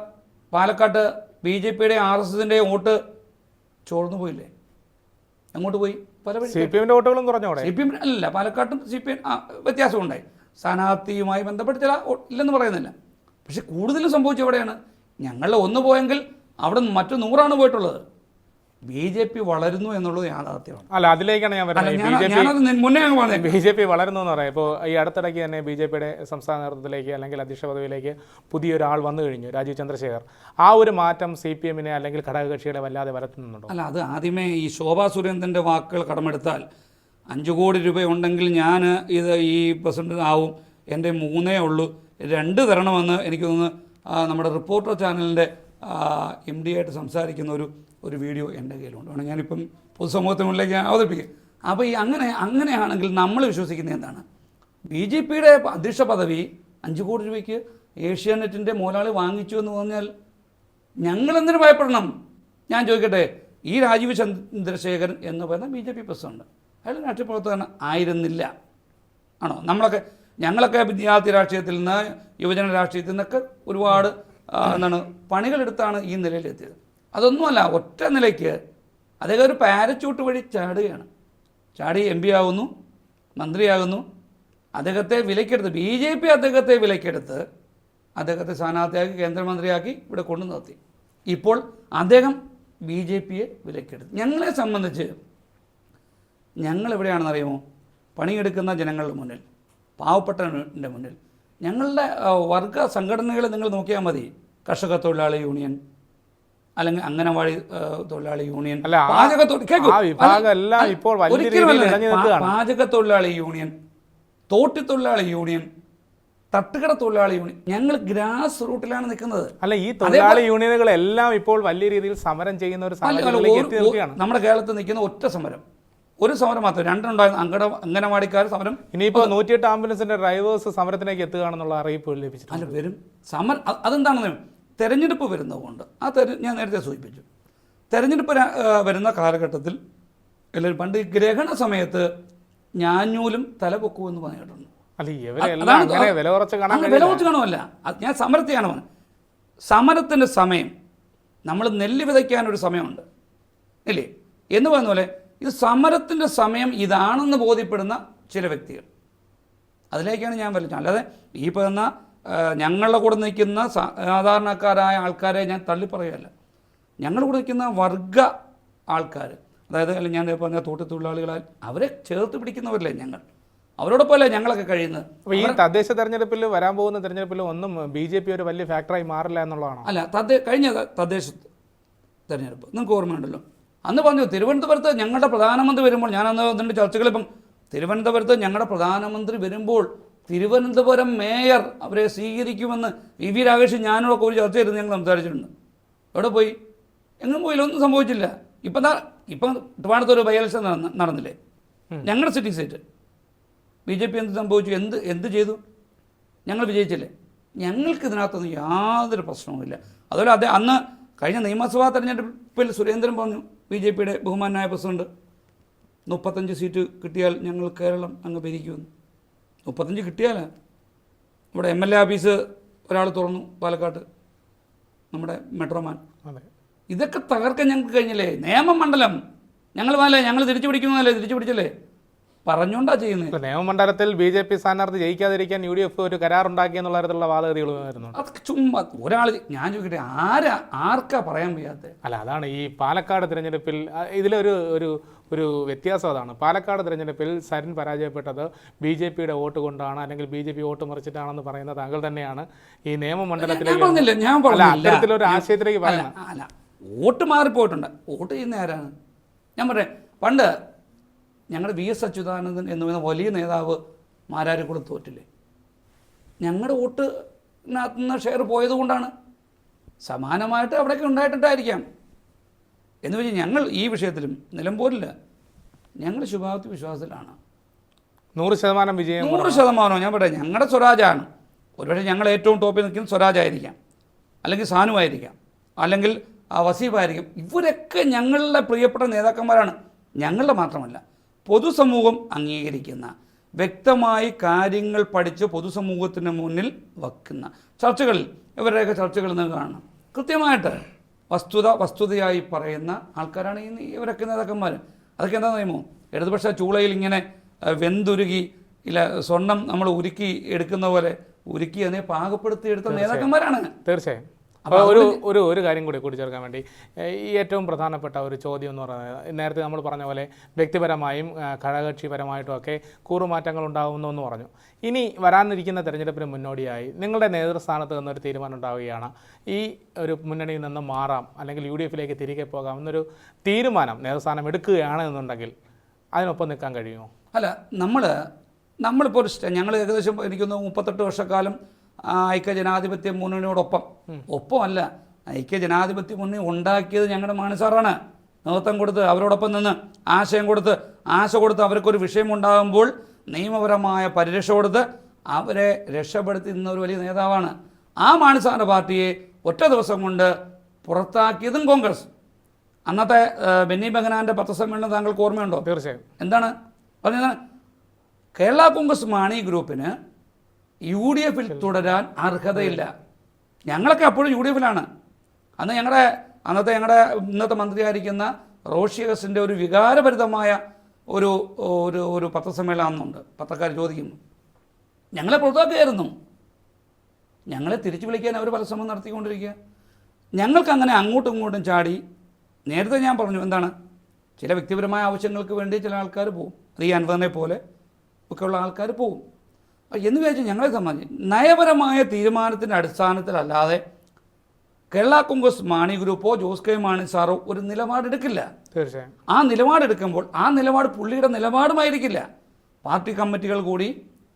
പാലക്കാട്ട് ബി ജെ പിയുടെ ആർ എസ് എസിന്റെ വോട്ട് ചോർന്നു പോയില്ലേ? അങ്ങോട്ട് പോയി. പല സി പി എമ്മിന്റെ വോട്ടുകളും കുറഞ്ഞോടെ? സി പി എം അല്ല പാലക്കാട്ടും സി പി എം വ്യത്യാസമുണ്ടായി. സ്ഥാനാർത്ഥിയുമായി ബന്ധപ്പെട്ട് ചില ഇല്ലെന്ന് പറയുന്നില്ല. പക്ഷെ കൂടുതലും സംഭവിച്ചത് എവിടെയാണ്? ഞങ്ങളുടെ ഒന്ന് പോയെങ്കിൽ അവിടെ മറ്റു നൂറാണ് പോയിട്ടുള്ളത്. ബി ജെ പി വളരുന്നു എന്നുള്ളത് യാഥാർത്ഥ്യമാണ്. അല്ല അതിലേക്കാണ് ഞാൻ പറയുന്നത്. വരുന്നത് ബി ജെ പി മുന്നേ അങ്ങ് ബി ജെ പി വളരുന്നു എന്ന് പറയാം. ഇപ്പോൾ ഈ അടുത്തിടയ്ക്ക് തന്നെ ബി ജെ പിയുടെ സംസ്ഥാന നേതൃത്വത്തിലേക്ക് അല്ലെങ്കിൽ അധ്യക്ഷ പദവിയിലേക്ക് പുതിയൊരാൾ വന്നു കഴിഞ്ഞു രാജീവ് ചന്ദ്രശേഖർ. ആ ഒരു മാറ്റം സി പി എമ്മിനെ അല്ലെങ്കിൽ ഘടകകക്ഷികളെ വല്ലാതെ വരത്തുന്നുണ്ടോ? അല്ല അത് ആദ്യമേ ഈ ശോഭാ സുരേന്ദ്രന്റെ വാക്കുകൾ കടമെടുത്താൽ അഞ്ച് കോടി രൂപ ഉണ്ടെങ്കിൽ ഞാൻ ഇത് ഈ പ്രസിഡന്റ് ആവും എന്റെ മൂന്നേ ഉള്ളൂ രണ്ട് തരണമെന്ന് എനിക്ക് തോന്നുന്നു നമ്മുടെ റിപ്പോർട്ടർ ചാനലിന്റെ എം ഡി ആയിട്ട് സംസാരിക്കുന്ന ഒരു ഒരു വീഡിയോ എന്റെ കയ്യിലുണ്ട്. വേണം ഞാനിപ്പം പൊതുസമൂഹത്തിന് മുന്നിലേക്ക് ഞാൻ അവതരിപ്പിക്കും. അപ്പോൾ ഈ അങ്ങനെ അങ്ങനെയാണെങ്കിൽ നമ്മൾ വിശ്വസിക്കുന്നത് എന്താണ്? ബി ജെ പിയുടെ അധ്യക്ഷ പദവി അഞ്ച് കോടി രൂപയ്ക്ക് ഏഷ്യാനെറ്റിന്റെ മുതലാളി വാങ്ങിച്ചു എന്ന് പറഞ്ഞാൽ ഞങ്ങൾ എന്തിനു ഭയപ്പെടണം? ഞാൻ ചോദിക്കട്ടെ ഈ രാജീവ് ചന്ദ്രശേഖരൻ എന്ന് പറയുന്ന ബി ജെ പി പ്രസിഡന്റ് അയാൾ രാഷ്ട്രീയ പ്രവർത്തകൻ ആയിരുന്നില്ല. ആണോ? നമ്മളൊക്കെ ഞങ്ങളൊക്കെ വിദ്യാർത്ഥി രാഷ്ട്രീയത്തിൽ നിന്ന് യുവജന രാഷ്ട്രീയത്തിൽ നിന്നൊക്കെ ഒരുപാട് എന്താണ് പണികളെടുത്താണ് ഈ നിലയിലെത്തിയത്. അതൊന്നുമല്ല ഒറ്റ നിലയ്ക്ക് അദ്ദേഹം ഒരു പാരച്ചൂട്ട് വഴി ചാടുകയാണ്. ചാടി എം പി ആകുന്നു മന്ത്രിയാകുന്നു. അദ്ദേഹത്തെ വിലക്കെടുത്ത് ബി ജെ പി അദ്ദേഹത്തെ വിലക്കെടുത്ത് അദ്ദേഹത്തെ സ്ഥാനാർത്ഥിയാക്കി കേന്ദ്രമന്ത്രിയാക്കി ഇവിടെ കൊണ്ടു നിർത്തി. ഇപ്പോൾ അദ്ദേഹം ബി ജെ പിയെ വിലക്കെടുത്തു ഞങ്ങളെ സംബന്ധിച്ച് ഞങ്ങൾ എവിടെയാണെന്ന് അറിയുമോ പണിയെടുക്കുന്ന ജനങ്ങളുടെ മുന്നിൽ പാവപ്പെട്ടവന്റെ മുന്നിൽ. ഞങ്ങളുടെ വർഗ സംഘടനകളെ നിങ്ങൾ നോക്കിയാൽ മതി. കർഷക തൊഴിലാളി യൂണിയൻ അല്ലെങ്കിൽ അംഗനവാടി തൊഴിലാളി യൂണിയൻ. പാചക പാചക തൊഴിലാളി യൂണിയൻ തോട്ടിത്തൊഴിലാളി യൂണിയൻ തട്ടുകട തൊഴിലാളി യൂണിയൻ ഞങ്ങൾ ഗ്രാസ് റൂട്ടിലാണ് നിൽക്കുന്നത്. അല്ല ഈ തൊഴിലാളി യൂണിയനുകൾ എല്ലാം ഇപ്പോൾ വലിയ രീതിയിൽ സമരം ചെയ്യുന്ന ഒരു നമ്മുടെ കേരളത്തിൽ നിൽക്കുന്ന ഒറ്റ സമരം. ഒരു സമരം മാത്രം. രണ്ടെണ്ണുണ്ടായിരുന്നു അങ്കണ അംഗനവാടിക്കാർ സമരം. ഇനിയിപ്പോൾ നൂറ്റിയെട്ട് ആംബുലൻസിന്റെ ഡ്രൈവേഴ്സ് സമരത്തിലേക്ക് എത്തുകയാണെന്നുള്ള അറിയിപ്പ് ലഭിച്ചിട്ടുണ്ട്. അല്ല വരും. സമരം അതെന്താണെന്ന് തെരഞ്ഞെടുപ്പ് വരുന്നതുകൊണ്ട്. ആ തെര ഞാൻ നേരത്തെ സൂചിപ്പിച്ചു. തെരഞ്ഞെടുപ്പ് വരുന്ന കാലഘട്ടത്തിൽ എല്ലാവരും പണ്ട് ഈ ഗ്രഹണ സമയത്ത് ഞാഞ്ഞൂലും തലപൊക്കൂ എന്ന് പറഞ്ഞിട്ടുണ്ട്. വില കുറച്ച് കാണുമല്ല. ഞാൻ സമരത്തെയാണ് പറഞ്ഞത്. സമരത്തിന്റെ സമയം നമ്മൾ നെല്ല് വിതയ്ക്കാനൊരു സമയമുണ്ട്. ഇല്ലേ എന്ന് പറയുന്ന പോലെ ഇത് സമരത്തിന്റെ സമയം ഇതാണെന്ന് ബോധ്യപ്പെടുന്ന ചില വ്യക്തികൾ. അതിലേക്കാണ് ഞാൻ വലിച്ചത് അല്ലാതെ ഈ പറയുന്ന ഞങ്ങളുടെ കൂടെ നിൽക്കുന്ന സാധാരണക്കാരായ ആൾക്കാരെ ഞാൻ തള്ളിപ്പറയുകയല്ല. ഞങ്ങളുടെ കൂടെ നിൽക്കുന്ന വർഗ ആൾക്കാർ അതായത് അല്ലെങ്കിൽ ഞാൻ പറഞ്ഞ തോട്ടത്തൊഴിലാളികളാൽ അവരെ ചേർത്ത് പിടിക്കുന്നവരല്ലേ ഞങ്ങൾ. അവരോടൊപ്പമല്ലേ ഞങ്ങളൊക്കെ കഴിയുന്നത്? അപ്പോൾ ഈ തദ്ദേശ തെരഞ്ഞെടുപ്പിൽ വരാൻ പോകുന്ന തെരഞ്ഞെടുപ്പിൽ ഒന്നും ബി ജെ പി ഒരു വലിയ ഫാക്ടറായി മാറില്ല എന്നുള്ളതാണ്? അല്ല തദ്ദേ കഴിഞ്ഞ തദ്ദേശ തെരഞ്ഞെടുപ്പ് നിങ്ങൾക്ക് ഓർമ്മയുണ്ടല്ലോ. അന്ന് പറഞ്ഞു തിരുവനന്തപുരത്ത് ഞങ്ങളുടെ പ്രധാനമന്ത്രി വരുമ്പോൾ ഞാനന്ന് അന്ന് അതിന്റെ ചർച്ചകൾ ഇപ്പം തിരുവനന്തപുരത്ത് ഞങ്ങളുടെ പ്രധാനമന്ത്രി വരുമ്പോൾ തിരുവനന്തപുരം മേയർ അവരെ സ്വീകരിക്കുമെന്ന് വി വി രാകേഷ് ഞാനോടൊക്കെ ഒരു ചർച്ച ചെയ്ത് ഞങ്ങൾ സംസാരിച്ചിട്ടുണ്ട്. എവിടെ പോയി? എങ്ങും പോയില്ല ഒന്നും സംഭവിച്ചില്ല. ഇപ്പം ഇപ്പം ട്രിവാണത്ത് ഒരു ബൈ ഇലക്ഷൻ നടന്നില്ലേ? ഞങ്ങളുടെ sitting seat B J P എന്ത് സംഭവിച്ചു? എന്ത് എന്ത് ചെയ്തു? ഞങ്ങൾ വിജയിച്ചില്ലേ? ഞങ്ങൾക്ക് ഇതിനകത്തൊന്നും യാതൊരു പ്രശ്നവുമില്ല അതുപോലെ അതെ അന്ന് കഴിഞ്ഞ നിയമസഭാ തെരഞ്ഞെടുപ്പിൽ സുരേന്ദ്രൻ പറഞ്ഞു ബി ജെ പിയുടെ ബഹുമാനായ പ്രസിഡന്റ് മുപ്പത്തഞ്ച് സീറ്റ് കിട്ടിയാൽ ഞങ്ങൾ കേരളം അങ്ങ് ഭരിക്കുമെന്ന്. മുപ്പത്തഞ്ച് കിട്ടിയാലേ. ഇവിടെ എം എൽ എ ഓഫീസ് ഒരാൾ തുറന്നു പാലക്കാട്ട് നമ്മുടെ മെട്രോമാൻ. ഇതൊക്കെ തകർക്കാൻ ഞങ്ങൾക്ക് കഴിഞ്ഞില്ലേ? നിയമമണ്ഡലം ഞങ്ങൾ വന്നല്ലേ? ഞങ്ങൾ തിരിച്ചു പിടിക്കുന്നതല്ലേ? തിരിച്ചു പിടിച്ചല്ലേ? പറഞ്ഞുകൊണ്ടാ ചെയ്യുന്നത് നിയമമണ്ഡലത്തിൽ ബി ജെ പി സ്ഥാനാർത്ഥി ജയിക്കാതിരിക്കാൻ യു ഡി എഫ് ഒരു കരാറുണ്ടാക്കി എന്നുള്ള തരത്തിലുള്ള വാദഗതികളുമായിരുന്നു അത് ചുമ്മാ ഒരാൾ ഞാൻ ചോദിക്കട്ടെ ആരാ? ആർക്കാ പറയാൻ വയ്യാത്തത് അല്ല അതാണ് ഈ പാലക്കാട് തിരഞ്ഞെടുപ്പിൽ ഇതിലൊരു ഒരു ഒരു വ്യത്യാസം അതാണ്. പാലക്കാട് തിരഞ്ഞെടുപ്പിൽ സരിൻ പരാജയപ്പെട്ടത് ബി ജെ പിയുടെ വോട്ട് കൊണ്ടാണ് അല്ലെങ്കിൽ ബി ജെ പി വോട്ട് മറിച്ചിട്ടാണെന്ന് പറയുന്ന താങ്കൾ തന്നെയാണ് ഈ നിയമമണ്ഡലത്തിലേക്ക് പറഞ്ഞില്ല ഞാൻ അല്ല പറഞ്ഞില്ല. അത്തരത്തിലൊരു ആശയത്തിലേക്ക് പറയുന്നത് വോട്ട് മാറിപ്പോയിട്ടുണ്ട്. വോട്ട് ചെയ്യുന്ന ആരാണ്? ഞാൻ പറയാം പണ്ട് ഞങ്ങളുടെ വി എസ് അച്യുതാനന്ദൻ എന്ന് പറയുന്ന വലിയ നേതാവ് മാരാരിക്കുളം തോറ്റില്ലേ? ഞങ്ങളുടെ വോട്ടിനകത്ത് നിന്ന് ഷെയർ പോയത് കൊണ്ടാണ് സമാനമായിട്ട് അവിടെയൊക്കെ ഉണ്ടായിട്ടുണ്ടായിരിക്കാം എന്ന് വെച്ചാൽ ഞങ്ങൾ ഈ വിഷയത്തിലും നിലമ്പൂരിൽ ഞങ്ങൾ ശുഭാപ്തി വിശ്വാസത്തിലാണ്. നൂറ് ശതമാനം വിജയം നൂറ് ശതമാനം ഞാൻ പറയാം ഞങ്ങളുടെ സ്വരാജാണ്. ഒരുപക്ഷെ ഞങ്ങൾ ഏറ്റവും ടോപ്പിൽ നിൽക്കുന്ന സ്വരാജായിരിക്കാം. അല്ലെങ്കിൽ സാനുവായിരിക്കാം അല്ലെങ്കിൽ ആ വസീഫായിരിക്കും ഇവരൊക്കെ ഞങ്ങളുടെ പ്രിയപ്പെട്ട നേതാക്കന്മാരാണ്. ഞങ്ങളുടെ മാത്രമല്ല പൊതുസമൂഹം അംഗീകരിക്കുന്ന വ്യക്തമായി കാര്യങ്ങൾ പഠിച്ച് പൊതുസമൂഹത്തിന് മുന്നിൽ വയ്ക്കുന്ന ചർച്ചകളിൽ ഇവരുടെയൊക്കെ ചർച്ചകളിൽ നിന്ന് കാണണം. കൃത്യമായിട്ട് വസ്തുത വസ്തുതയായി പറയുന്ന ആൾക്കാരാണ് ഈ ഇവരൊക്കെ നേതാക്കന്മാർ അതൊക്കെ എന്താ നിയമോ ഇടതുപക്ഷ ചൂളയിൽ ഇങ്ങനെ വെന്തുരുകി ഇല്ല സ്വർണം നമ്മൾ ഉരുക്കി എടുക്കുന്ന പോലെ ഉരുക്കി അതിനെ പാകപ്പെടുത്തി എടുത്ത നേതാക്കന്മാരാണ്. തീർച്ചയായും. അപ്പോൾ ഒരു ഒരു ഒരു കാര്യം കൂടി കൂട്ടിച്ചേർക്കാൻ വേണ്ടി ഈ ഏറ്റവും പ്രധാനപ്പെട്ട ഒരു ചോദ്യം എന്ന് പറയുന്നത് നേരത്തെ നമ്മൾ പറഞ്ഞ പോലെ വ്യക്തിപരമായും ഘടകകക്ഷിപരമായിട്ടും ഒക്കെ കൂറുമാറ്റങ്ങൾ ഉണ്ടാകുന്നു എന്ന് പറഞ്ഞു. ഇനി വരാനിരിക്കുന്ന തെരഞ്ഞെടുപ്പിന് മുന്നോടിയായി നിങ്ങളുടെ നേതൃസ്ഥാനത്ത് നിന്നൊരു തീരുമാനം ഉണ്ടാവുകയാണ്. ഈ ഒരു മുന്നണിയിൽ നിന്ന് മാറാം അല്ലെങ്കിൽ യു ഡി എഫിലേക്ക് തിരികെ പോകാം എന്നൊരു തീരുമാനം നേതൃസ്ഥാനം എടുക്കുകയാണ് എന്നുണ്ടെങ്കിൽ അതിനൊപ്പം നിൽക്കാൻ കഴിയുമോ? അല്ല നമ്മൾ നമ്മളിപ്പോൾ ഒരു ഞങ്ങൾ ഏകദേശം എനിക്കൊന്ന് മുപ്പത്തെട്ട് വർഷക്കാലം ഐക്യ ജനാധിപത്യ മുന്നണിയോടൊപ്പം. ഒപ്പമല്ല ഐക്യ ജനാധിപത്യ മുന്നണി ഉണ്ടാക്കിയത് ഞങ്ങളുടെ മാനസാറാണ്. നേതൃത്വം കൊടുത്ത് അവരോടൊപ്പം നിന്ന് ആശയം കൊടുത്ത് ആശ കൊടുത്ത് അവർക്കൊരു വിഷയമുണ്ടാകുമ്പോൾ നിയമപരമായ പരിരക്ഷ കൊടുത്ത് അവരെ രക്ഷപ്പെടുത്തി നിന്ന ഒരു വലിയ നേതാവാണ് ആ മാനസാറിന്റെ പാർട്ടിയെ ഒറ്റ ദിവസം കൊണ്ട് പുറത്താക്കിയതും കോൺഗ്രസ്. അന്നത്തെ ബെന്നി ബെഹനാന്റെ പത്രസമ്മേളനം താങ്കൾക്ക് ഓർമ്മയുണ്ടോ? തീർച്ചയായും. എന്താണ്? പറഞ്ഞത് കേരള കോൺഗ്രസ് മാണി ഗ്രൂപ്പിന് യു ഡി എഫിൽ തുടരാൻ അർഹതയില്ല. ഞങ്ങളൊക്കെ അപ്പോഴും യു ഡി എഫിലാണ്. അന്ന് ഞങ്ങളുടെ അന്നത്തെ ഞങ്ങളുടെ ഇന്നത്തെ മന്ത്രിയായിരിക്കുന്ന റോഷിയസിന്റെ ഒരു വികാരഭരിതമായ ഒരു ഒരു ഒരു പത്രസമ്മേളനം അന്നുണ്ട്. പത്രക്കാർ ചോദിക്കുന്നു. ഞങ്ങളെ പുറത്താക്കുകയായിരുന്നു. ഞങ്ങളെ തിരിച്ചു വിളിക്കാൻ അവർ പല ശ്രമം നടത്തിക്കൊണ്ടിരിക്കുക. ഞങ്ങൾക്ക് അങ്ങനെ അങ്ങോട്ടും ഇങ്ങോട്ടും ചാടി നേരത്തെ ഞാൻ പറഞ്ഞു എന്താണ്? ചില വ്യക്തിപരമായ ആവശ്യങ്ങൾക്ക് വേണ്ടി ചില ആൾക്കാർ പോകും അത് ഈ അൻവറിനെ പോലെ ഒക്കെയുള്ള ആൾക്കാർ പോകും എന്ന് വിചാരിച്ചാൽ ഞങ്ങളെ സംബന്ധിച്ച് നയപരമായ തീരുമാനത്തിന്റെ അടിസ്ഥാനത്തിലല്ലാതെ കേരള കോൺഗ്രസ് മാണി ഗ്രൂപ്പോ ജോസ് കെ മാണി സാറോ ഒരു നിലപാടെടുക്കില്ല തീർച്ചയായും. ആ നിലപാടെടുക്കുമ്പോൾ ആ നിലപാട് പുള്ളിയുടെ നിലപാടുമായിരിക്കില്ല. പാർട്ടി കമ്മിറ്റികൾ കൂടി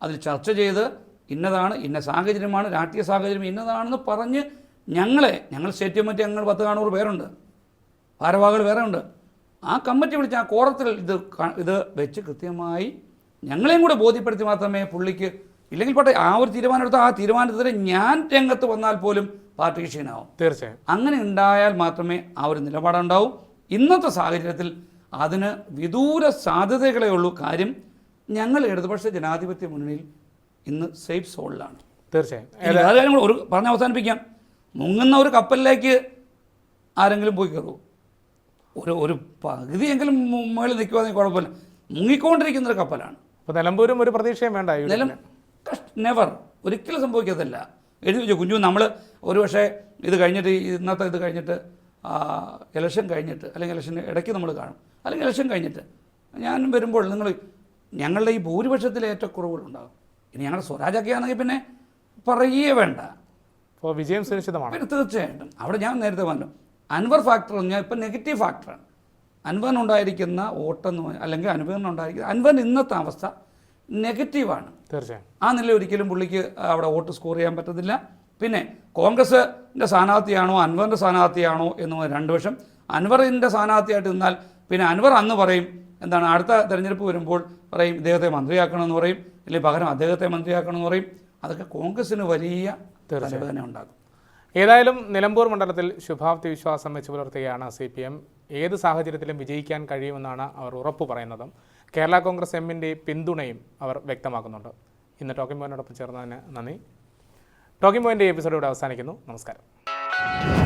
അതിൽ ചർച്ച ചെയ്ത് ഇന്നതാണ് ഇന്ന സാഹചര്യമാണ് രാഷ്ട്രീയ സാഹചര്യം ഇന്നതാണെന്ന് പറഞ്ഞ് ഞങ്ങളെ ഞങ്ങൾ സ്റ്റേറ്റ് കമ്മിറ്റി ഞങ്ങൾ പത്ത് നാനൂറ് പേരുണ്ട്. ഭാരവാഹികൾ വേറെ ഉണ്ട്. ആ കമ്മിറ്റി വിളിച്ച് ആ കോറത്തിൽ ഇത് ഇത് വെച്ച് കൃത്യമായി ഞങ്ങളെയും കൂടെ ബോധ്യപ്പെടുത്തി മാത്രമേ പുള്ളിക്ക് ഇല്ലെങ്കിൽ പോട്ടെ ആ ഒരു തീരുമാനം എടുത്ത ആ തീരുമാനത്തിന് ഞാൻ രംഗത്ത് വന്നാൽ പോലും പാർട്ടി ക്ഷീണമാവും തീർച്ചയായും. അങ്ങനെ ഉണ്ടായാൽ മാത്രമേ ആ ഒരു നിലപാടുണ്ടാവൂ ഇന്നത്തെ സാഹചര്യത്തിൽ അതിന് വിദൂര സാധ്യതകളേ ഉള്ളൂ. കാര്യം ഞങ്ങൾ ഇടതുപക്ഷ ജനാധിപത്യ മുന്നണിയിൽ ഇന്ന് സേഫ് സോണിലാണ്. തീർച്ചയായും. ഒരു പറഞ്ഞ് അവസാനിപ്പിക്കാം. മുങ്ങുന്ന ഒരു കപ്പലിലേക്ക് ആരെങ്കിലും പോയി കയറുമോ ഒരു ഒരു പകുതിയെങ്കിലും മുകളിൽ നിൽക്കുവാണെങ്കിൽ കുഴപ്പമില്ല. മുങ്ങിക്കൊണ്ടിരിക്കുന്ന ഒരു കപ്പലാണ്. അപ്പോൾ നിലമ്പൂരും ഒരു പ്രതീക്ഷയും വേണ്ട നിലം നെവർ ഒരിക്കലും സംഭവിക്കത്തില്ല എഴുതി വെച്ചു കുഞ്ഞു നമ്മൾ ഒരു പക്ഷേ ഇത് കഴിഞ്ഞിട്ട് ഇന്നത്തെ ഇത് കഴിഞ്ഞിട്ട് ഇലക്ഷൻ കഴിഞ്ഞിട്ട് അല്ലെങ്കിൽ ഇലക്ഷന് ഇടയ്ക്ക് നമ്മൾ കാണും. അല്ലെങ്കിൽ ഇലക്ഷൻ കഴിഞ്ഞിട്ട്. ഞാൻ വരുമ്പോൾ നിങ്ങൾ ഞങ്ങളുടെ ഈ ഭൂരിപക്ഷത്തിൽ ഏറ്റക്കുറവുകളുണ്ടാകും. ഇനി ഞങ്ങളുടെ സ്വരാജൊക്കെ ആണെങ്കിൽ പിന്നെ പറയുകയേ വേണ്ട. അപ്പോൾ വിജയം സുനിശ്ചിതമാണ്. പിന്നെ തീർച്ചയായിട്ടും. അവിടെ ഞാൻ നേരത്തെ പറഞ്ഞു. അൻവർ ഫാക്ടർ ഞാൻ ഇപ്പം നെഗറ്റീവ് ഫാക്ടറാണ് അൻവറിനുണ്ടായിരിക്കുന്ന ഉണ്ടായിരിക്കുന്ന ഓട്ടം അല്ലെങ്കിൽ അൻവറിനുണ്ടായിരിക്കുന്ന അൻവൻ ഇന്നത്തെ അവസ്ഥ നെഗറ്റീവാണ്. തീർച്ചയായും. ആ നില ഒരിക്കലും പുള്ളിക്ക് അവിടെ വോട്ട് സ്കോർ ചെയ്യാൻ പറ്റത്തില്ല. പിന്നെ കോൺഗ്രസിന്റെ സ്ഥാനാർത്ഥിയാണോ അൻവറിന്റെ സ്ഥാനാർത്ഥിയാണോ എന്ന് രണ്ട് വശം. അൻവറിന്റെ സ്ഥാനാർത്ഥിയായിട്ട് നിന്നാൽ പിന്നെ അൻവർ അന്ന് പറയും എന്താണ് അടുത്ത തെരഞ്ഞെടുപ്പ് വരുമ്പോൾ പറയും ഇദ്ദേഹത്തെ മന്ത്രിയാക്കണമെന്ന് പറയും അല്ലെങ്കിൽ പകരം അദ്ദേഹത്തെ മന്ത്രിയാക്കണമെന്ന് പറയും. അതൊക്കെ കോൺഗ്രസിന് വലിയ തന്നെ ഉണ്ടാകും ഏതായാലും നിലമ്പൂർ മണ്ഡലത്തിൽ ശുഭാപ്തി വിശ്വാസം വെച്ച് പുലർത്തുകയാണ് സി പി എം. ഏത് സാഹചര്യത്തിലും വിജയിക്കാൻ കഴിയുമെന്നാണ് അവർ ഉറപ്പ് പറയുന്നതും കേരള കോൺഗ്രസ് എമ്മിന്റെ പിന്തുണയും അവർ വ്യക്തമാക്കുന്നുണ്ട്. ഇന്ന് ടോക്കിംഗ് പോയിന്റോടൊപ്പം ചേർന്നതിന് നന്ദി. ടോക്കിംഗ് പോയിന്റ് എപ്പിസോഡ് ഇവിടെ അവസാനിക്കുന്നു. നമസ്കാരം.